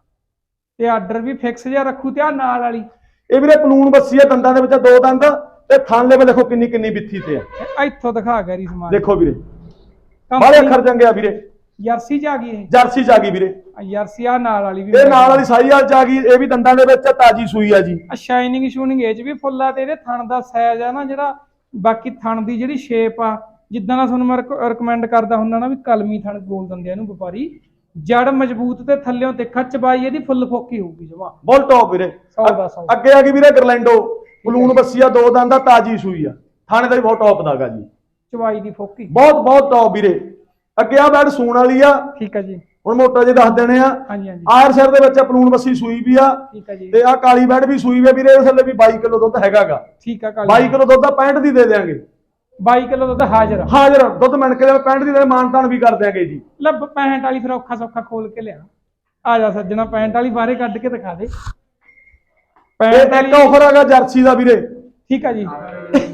ਤੇ ਆਰਡਰ ਵੀ ਫਿਕਸ ਜਿਹਾ ਰੱਖੂ ਤੇ ਆ ਨਾਲ ਵਾਲੀ। ਇਹ ਵੀਰੇ ਪਲੂਣ ਬੱਸੀ ਆ ਦੰਦਾਂ ਦੇ ਵਿੱਚ ਦੋ ਦੰਦ ਤੇ ਥਾਲੇ ਵੇ ਦੇਖੋ ਕਿੰਨੀ ਕਿੰਨੀ ਬਿੱਥੀ ਤੇ ਆ। ਇੱਥੋਂ ਦਿਖਾ ਗਹਿਰੀ ਸਮਾਨ। ਦੇਖੋ ਵੀਰੇ। ਬਾਹਲੇ ਅੱਖਰ ਚੰਗੇ ਆ ਵੀਰੇ। ਜਰਸੀ ਚ ਆ ਗਈ ਇਹ? ਜਰਸੀ ਚ ਆ ਗਈ ਵੀਰੇ। ਆ ਜਰਸੀ ਆ ਨਾਲ ਵਾਲੀ ਵੀ ਇਹ ਨਾਲ ਵਾਲੀ ਸਾਈ ਵਾਲ ਚ ਆ ਗਈ ਇਹ ਵੀ ਦੰਦਾਂ ਦੇ ਵਿੱਚ ਤਾਜੀ ਸੂਈ ਆ ਜੀ। ਆ ਸ਼ਾਈਨਿੰਗ ਸ਼ੂਨਿੰਗ ਇਹ ਚ ਵੀ ਫੁੱਲ ਆ ਤੇ ਇਹਦੇ ਥਣ ਦਾ ਸਾਈਜ਼ ਆ ਨਾ ਜਿਹੜਾ ਬਾਕੀ ਥਣ ਦੀ ਜਿਹੜੀ ਸ਼ੇਪ ਆ ਜਿੱਦਾਂ ਦਾ ਤੁਹਾਨੂੰ ਮੈਂ ਰეკਮੈਂਡ ਕਰਦਾ ਹੁੰਦਾ ਨਾ ਵੀ ਕਲਮੀ ਥਣ ਬੋਲ ਦਿੰਦੇ ਆ ਇਹਨੂੰ ਵਪਾਰੀ। ਜੜ ਮਜ਼ਬੂਤ ਤੇ ਥੱਲਿਓਂ ਤਿੱਖਾ ਚਬਾਈ ਇਹਦੀ ਫੁੱਲ ਫੋਕੀ ਹੋਊਗੀ ਜਮਾ। ਬਹੁਤ ਟੌਪ ਵੀਰੇ। ਸੌ ਦਾ ਸੌ। ਅੱਗੇ ਆ ਗਈ ਵੀਰੇ ਗਰਲੈਂਡੋ ਪਲੂਣ ਬੱਸੀ ਆ ਦੋ ਦੰਦ ਆ ਤਾਜੀ ਸੂਈ ਆ। ਥਾਣੇ ਦਾ ਵੀ ਬਹੁਤ ਟੌਪ ਦਾਗਾ ਜੀ। ਚਬਾਈ ਦੀ ਫੋਕੀ। ਬਹੁਤ ਬਹੁਤ ਟੌਪ ਵੀਰੇ। ਅੱਗੇ ਆ ਬੈਡ ਸੂਣ ਵਾਲੀ ਆ। ਠੀਕ ਹੈ ਜੀ। ਹੁਣ ਮੋਟਾ ਜੇ ਦੱਸ ਦੇਣੇ ਆ। ਹਾਂਜੀ ਹਾਂਜੀ। ਆਰ ਸਿਰ ਦੇ ਵਿੱਚ ਪਲੂਣ ਬੱਸੀ ਸੂਈ ਵੀ ਆ। ਠੀਕ ਹੈ ਜੀ। ਤੇ ਆ ਕਾਲੀ ਬੈਡ ਵੀ ਸੂਈ ਵੀ ਵੀਰੇ ਥੱਲੇ ਵੀ 22 ਕਿਲੋ ਦੁੱਧ ਹੈਗਾਗਾ। ਠੀਕ ਆ 22 ਕਿਲੋ ਦੁੱਧ ਆ 65 ਦੀ ਦੇ ਦੇਾਂਗੇ 22 ਕਿਲੋ ਦੁੱਧ ਹਾਜ਼ਰ। ਹਾਜ਼ਰ ਦੁੱਧ ਮਿਣ ਕੇ 65 ਦੀ ਦੇ ਮਾਨਤਾਨ ਵੀ ਕਰ ਦਿਆਂਗੇ ਜੀ। ਲੈ 65 ਵਾਲੀ ਫਿਰ ਔਖਾ ਸੌਖਾ ਖੋਲ ਕੇ ਲਿਆ। ਆ ਜਾ ਸੱਜਣਾ 65 ਵਾਲੀ ਬਾਹਰੇ ਕੱਢ ਕੇ ਦਿਖਾ ਦੇ। 65 ਇਹ ਇੱਕ ਵਾਲੀ ਆਫਰ ਹੈਗਾ ਜਰਸੀ ਦਾ ਵੀਰੇ। ਠੀਕ ਆ ਜੀ।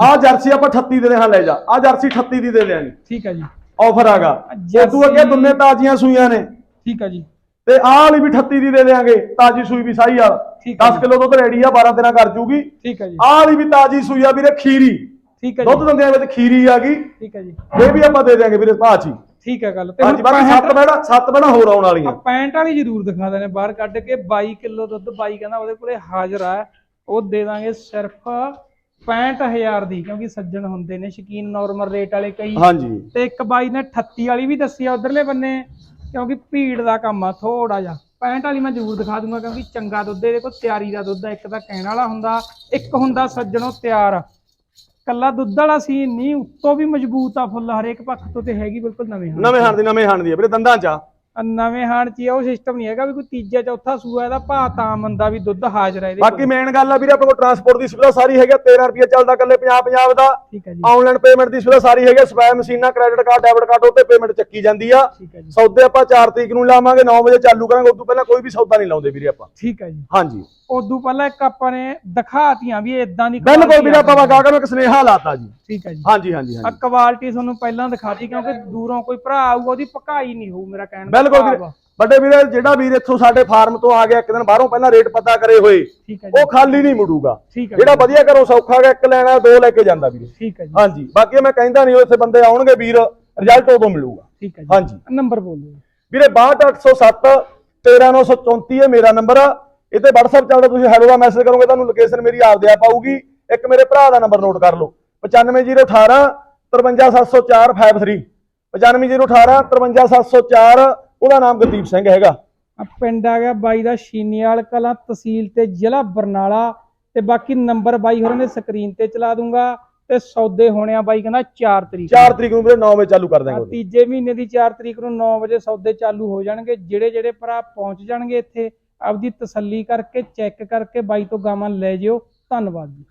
ਆ ਜਰਸੀ ਆਪਾਂ 38 ਦੇ ਦੇ ਹਾਂ ਲੈ ਜਾ। ਆ ਜਰਸੀ 38 ਦੀ ਦੇ ਦਿਆਂਗੇ। ਠੀਕ ਆ ਜੀ। ਆਫਰ ਹੈਗਾ ਜੇ ਤੂੰ ਅੱਗੇ ਦੁੰਨੇ ਤਾਜ਼ੀਆਂ ਸੂਈਆਂ ਨੇ। ਠੀਕ ਆ ਜੀ। ਤੇ ਆਹ ਵਾਲੀ ਵੀ 38 ਦੀ ਦੇ ਦੇਾਂਗੇ ਤਾਜੀ ਸੂਈ ਵੀ ਸਾਈ ਆ ਠੀਕ ਆ 10 ਕਿਲੋ ਦੁੱਧ ਰੈਡੀ ਆ 12 ਦਿਨਾਂ ਕਰ ਜੂਗੀ। ਠੀਕ ਆ ਜੀ। ਆਹ ਵਾਲੀ ਵੀ ਤਾਜੀ ਸੂਈ ਆ ਵੀਰੇ ਖੀਰੀ। ਠੀਕ ਆ ਦੁੱਧ ਜੀ ਦੰਦਿਆਂ ਵਿੱਚ ਖੀਰੀ ਆ ਗਈ। ਠੀਕ ਆ ਜੀ। ਇਹ ਵੀ ਆਪਾਂ ਦੇ ਦਿਆਂਗੇ ਵੀਰੇ ਭਾਅ ਹੀ। ਠੀਕ ਆ ਗੱਲ। ਤੇ ਹਾਂਜੀ ਬਾਕੀ ਸੱਤ ਬੈਣਾ ਸੱਤ ਬੈਣਾ ਹੋਰ ਆਉਣ ਵਾਲੀਆਂ। 65 ਵਾਲੀ ਜ਼ਰੂਰ ਦਿਖਾ ਦੇਣੇ ਬਾਹਰ ਕੱਢ ਕੇ 22 ਕਿਲੋ ਦੁੱਧ ਬਾਈ ਕਹਿੰਦਾ ਉਹਦੇ ਕੋਲੇ ਹਾਜ਼ਰ ਆ। ਉਹ ਦੇ ਦਾਂਗੇ ਸਿਰਫ 65000 ਦੀ ਕਿਉਂਕਿ ਸੱਜਣ ਹੁੰਦੇ ਨੇ ਸ਼ਕੀਨ ਨਾਰਮਲ ਰੇਟ ਵਾਲੇ ਕਈ। ਹਾਂਜੀ। ਤੇ ਇੱਕ ਬਾਈ ਨੇ 38 ਵਾਲੀ ਵੀ ਦੱਸੀ ਆ ਉਧਰਲੇ ਬੰਨੇ ਕਿਉਂਕਿ ਭੀੜ ਦਾ ਕੰਮ ਆ ਥੋੜਾ ਜਿਹਾ। 65 ਵਾਲੀ ਮੈਂ ਜ਼ਰੂਰ ਦਿਖਾ ਦੂੰਗਾ ਕਿਉਂਕਿ ਚੰਗਾ ਦੁੱਧ ਇਹਦੇ ਕੋਲ ਤਿਆਰੀ ਦਾ ਦੁੱਧ ਆ ਇੱਕ ਤਾਂ ਕਹਿਣ ਵਾਲਾ ਹੁੰਦਾ ਇੱਕ ਹੁੰਦਾ ਸੱਜਣੋਂ ਤਿਆਰ। ਕੱਲਾ ਦੁੱਧ ਵਾਲਾ ਸੀ ਨਹੀਂ ਉੱਤੋਂ ਵੀ ਮਜ਼ਬੂਤ ਆ ਫੁੱਲ ਹਰੇਕ ਪੱਖ ਤੋਂ ਤੇ ਹੈਗੀ ਬਿਲਕੁਲ ਨਵੇਂ ਹਾਂ ਨਵੇਂ ਹਾਣ ਦੀ ਨਵੇਂ ਹਾਣ ਦੀ ਆ ਵੀਰੇ ਦੰਦਾਂ 'ਚ ਆ। ਨਵੇਂ ਹਾਣ ਚ ਹੀ ਆ, ਉਹ ਸਿਸਟਮ ਨਹੀਂ ਹੈਗਾ ਵੀ ਕੋਈ ਤੀਜਾ ਚੌਥਾ ਸੂਆ ਇਹਦਾ ਭਾਅ ਤਾਂ ਮੰਦਾ ਵੀ ਦੁੱਧ ਹਾਜ਼ਰ ਹੈ ਇਹਦੇ ਬਾਕੀ ਮੇਨ ਗੱਲ ਆ ਵੀਰੇ ਆਪਣੇ ਕੋਲ ਟਰਾਂਸਪੋਰਟ ਦੀ ਸੁਵਿਧਾ ਸਾਰੀ ਹੈਗੀ ਆ, 13 ਰੁਪਏ ਚੱਲਦਾ ਕੱਲੇ 50 50 ਦਾ। ਠੀਕ ਹੈ ਜੀ। ਆਨਲਾਈਨ ਪੇਮੈਂਟ ਦੀ ਸੁਵਿਧਾ ਸਾਰੀ ਹੈਗੀ ਆ, ਸਪੈ ਮਸ਼ੀਨਾਂ ਕ੍ਰੈਡਿਟ ਕਾਰਡ ਡੈਬਿਟ ਕਾਰਡ ਉੱਤੇ ਪੇਮੈਂਟ ਚੱਕੀ ਜਾਂਦੀ ਆ। ਠੀਕ ਹੈ ਜੀ। ਸੌਦੇ ਆਪਾਂ 4 ਤਰੀਕ ਨੂੰ ਲਾਵਾਂਗੇ 9 ਵਜੇ ਚਾਲੂ ਕਰਾਂਗੇ ਉਸ ਤੋਂ ਪਹਿਲਾਂ ਕੋਈ ਵੀ ਸੌਦਾ ਨਹੀਂ ਲਾਉਂਦੇ ਵੀਰੇ ਆਪਾਂ। ਠੀਕ ਹੈ ਜੀ। ਹਾਂਜੀ। ਉਦੋਂ ਪਹਿਲਾਂ ਇੱਕ ਆਪਾਂ ਨੇ ਦਿਖਾਤੀਆਂ ਵੀ ਇਦਾਂ ਦੀ ਬਿਲਕੁਲ ਵੀਰੇ ਆਪਾਂ ਗਾਹਕਾਂ ਨੂੰ ਇੱਕ ਸੁਨੇਹਾ ਲਾਤਾ ਜੀ। ਠੀਕ ਹੈ ਜੀ। ਹਾਂਜੀ ਹਾਂਜੀ ਆ ਹਾਂਜੀ ਕੁਆਲਿਟੀ ਤੁਹਾਨੂੰ ਪਹਿਲਾਂ ਦਿਖਾਤੀ ਕਿਉਂਕਿ ਦੂਰੋਂ ਕੋਈ ਭਰਾ ਆਊਗਾ ਉਹਦੀ ਪਕਾਈ ਨਹੀਂ ਹੋਊ ਮੇਰਾ ਕਹਿਣ ਦਾ ਬਿਲਕੁਲ ਭਾਵ ਵੀਰੇ। ਆ। ਵੱਡੇ ਵੀਰੇ ਜਿਹੜਾ ਵੀਰ ਇੱਥੋਂ ਸਾਡੇ ਫਾਰਮ ਤੋਂ ਆ ਗਿਆ ਇੱਕ ਦਿਨ ਬਾਹਰੋਂ ਪਹਿਲਾਂ ਰੇਟ ਪਤਾ ਕਰੇ ਹੋਏ ਠੀਕ ਹੈ ਜੀ। ਉਹ ਖਾਲੀ ਨਹੀਂ ਮੁੜੂਗਾ। ਠੀਕ ਹੈ ਜਿਹੜਾ ਵਧੀਆ ਘਰੋਂ ਸੌਖਾ ਗਾ ਇੱਕ ਲੈਣਾ ਦੋ ਲੈ ਕੇ ਜਾਂਦਾ ਵੀਰੇ। ਠੀਕ ਹੈ ਜੀ। ਹਾਂਜੀ ਬਾਕੀ ਮੈਂ ਕਹਿੰਦਾ ਨਹੀਂ ਉੱਥੇ ਬੰਦੇ ਆਉਣਗੇ ਵੀਰ ਰਿਜ਼ਲਟ ਉਦੋਂ ਮਿਲੂਗਾ। ਠੀਕ ਹੈ ਜੀ। ਹਾਂਜੀ। ਨੰਬਰ ਬੋਲ ਵੀਰੇ 62807 13934 ਇਹ ਮੇਰਾ ਨੰਬਰ। ਆ ਇਹ ਤੇ WhatsApp ਚੱਲਦਾ ਤੁਸੀਂ ਹੈਲੋ ਦਾ ਮੈਸੇਜ ਕਰੋਗੇ ਤੁਹਾਨੂੰ ਲੋਕੇਸ਼ਨ ਮੇਰੀ ਆਪਦੇ ਆਪ ਆਊਗੀ। ਇੱਕ ਮੇਰੇ ਭਰਾ ਦਾ ਨੰਬਰ ਨੋਟ ਕਰ ਲਓ। 95018 53704 53 95018 53704 ਉਹਦਾ ਨਾਮ ਗੁਰਦੀਪ ਸਿੰਘ ਹੈਗਾ। ਪਿੰਡ ਆ ਗਿਆ ਬਾਈ ਦਾ ਸ਼ੀਨੀਵਾਲ ਕਲਾਂ ਤਹਿਸੀਲ ਤੇ ਜ਼ਿਲ੍ਹਾ ਬਰਨਾਲਾ ਤੇ ਬਾਕੀ ਨੰਬਰ ਬਾਈ ਹੋਰਾਂ ਦੇ ਸਕਰੀਨ ਤੇ ਚਲਾ ਦੂੰਗਾ ਤੇ ਸੌਦੇ ਹੋਣੇ ਆ ਬਾਈ ਕਹਿੰਦਾ 4 ਤਰੀਕ 4 ਤਰੀਕ ਨੂੰ ਵੀਰੇ 9 ਵਜੇ ਚਾਲੂ ਕਰ ਦਾਂਗੇ ਤੀਜੇ ਮਹੀਨੇ ਦੀ 4 ਤਰੀਕ ਨੂੰ 9 ਵਜੇ ਸੌਦੇ ਚਾਲੂ ਹੋ ਜਾਣਗੇ ਜਿਹੜੇ ਜਿਹੜੇ ਭਰਾ ਪਹੁੰਚ ਜਾਣਗੇ ਇੱਥੇ। ਆਪਦੀ ਤਸੱਲੀ ਕਰਕੇ ਚੈੱਕ ਕਰਕੇ ਬਾਈ ਤੋਂ ਗਾਵਾਂ ਲੈ ਜਿਓ। ਧੰਨਵਾਦ ਜੀ।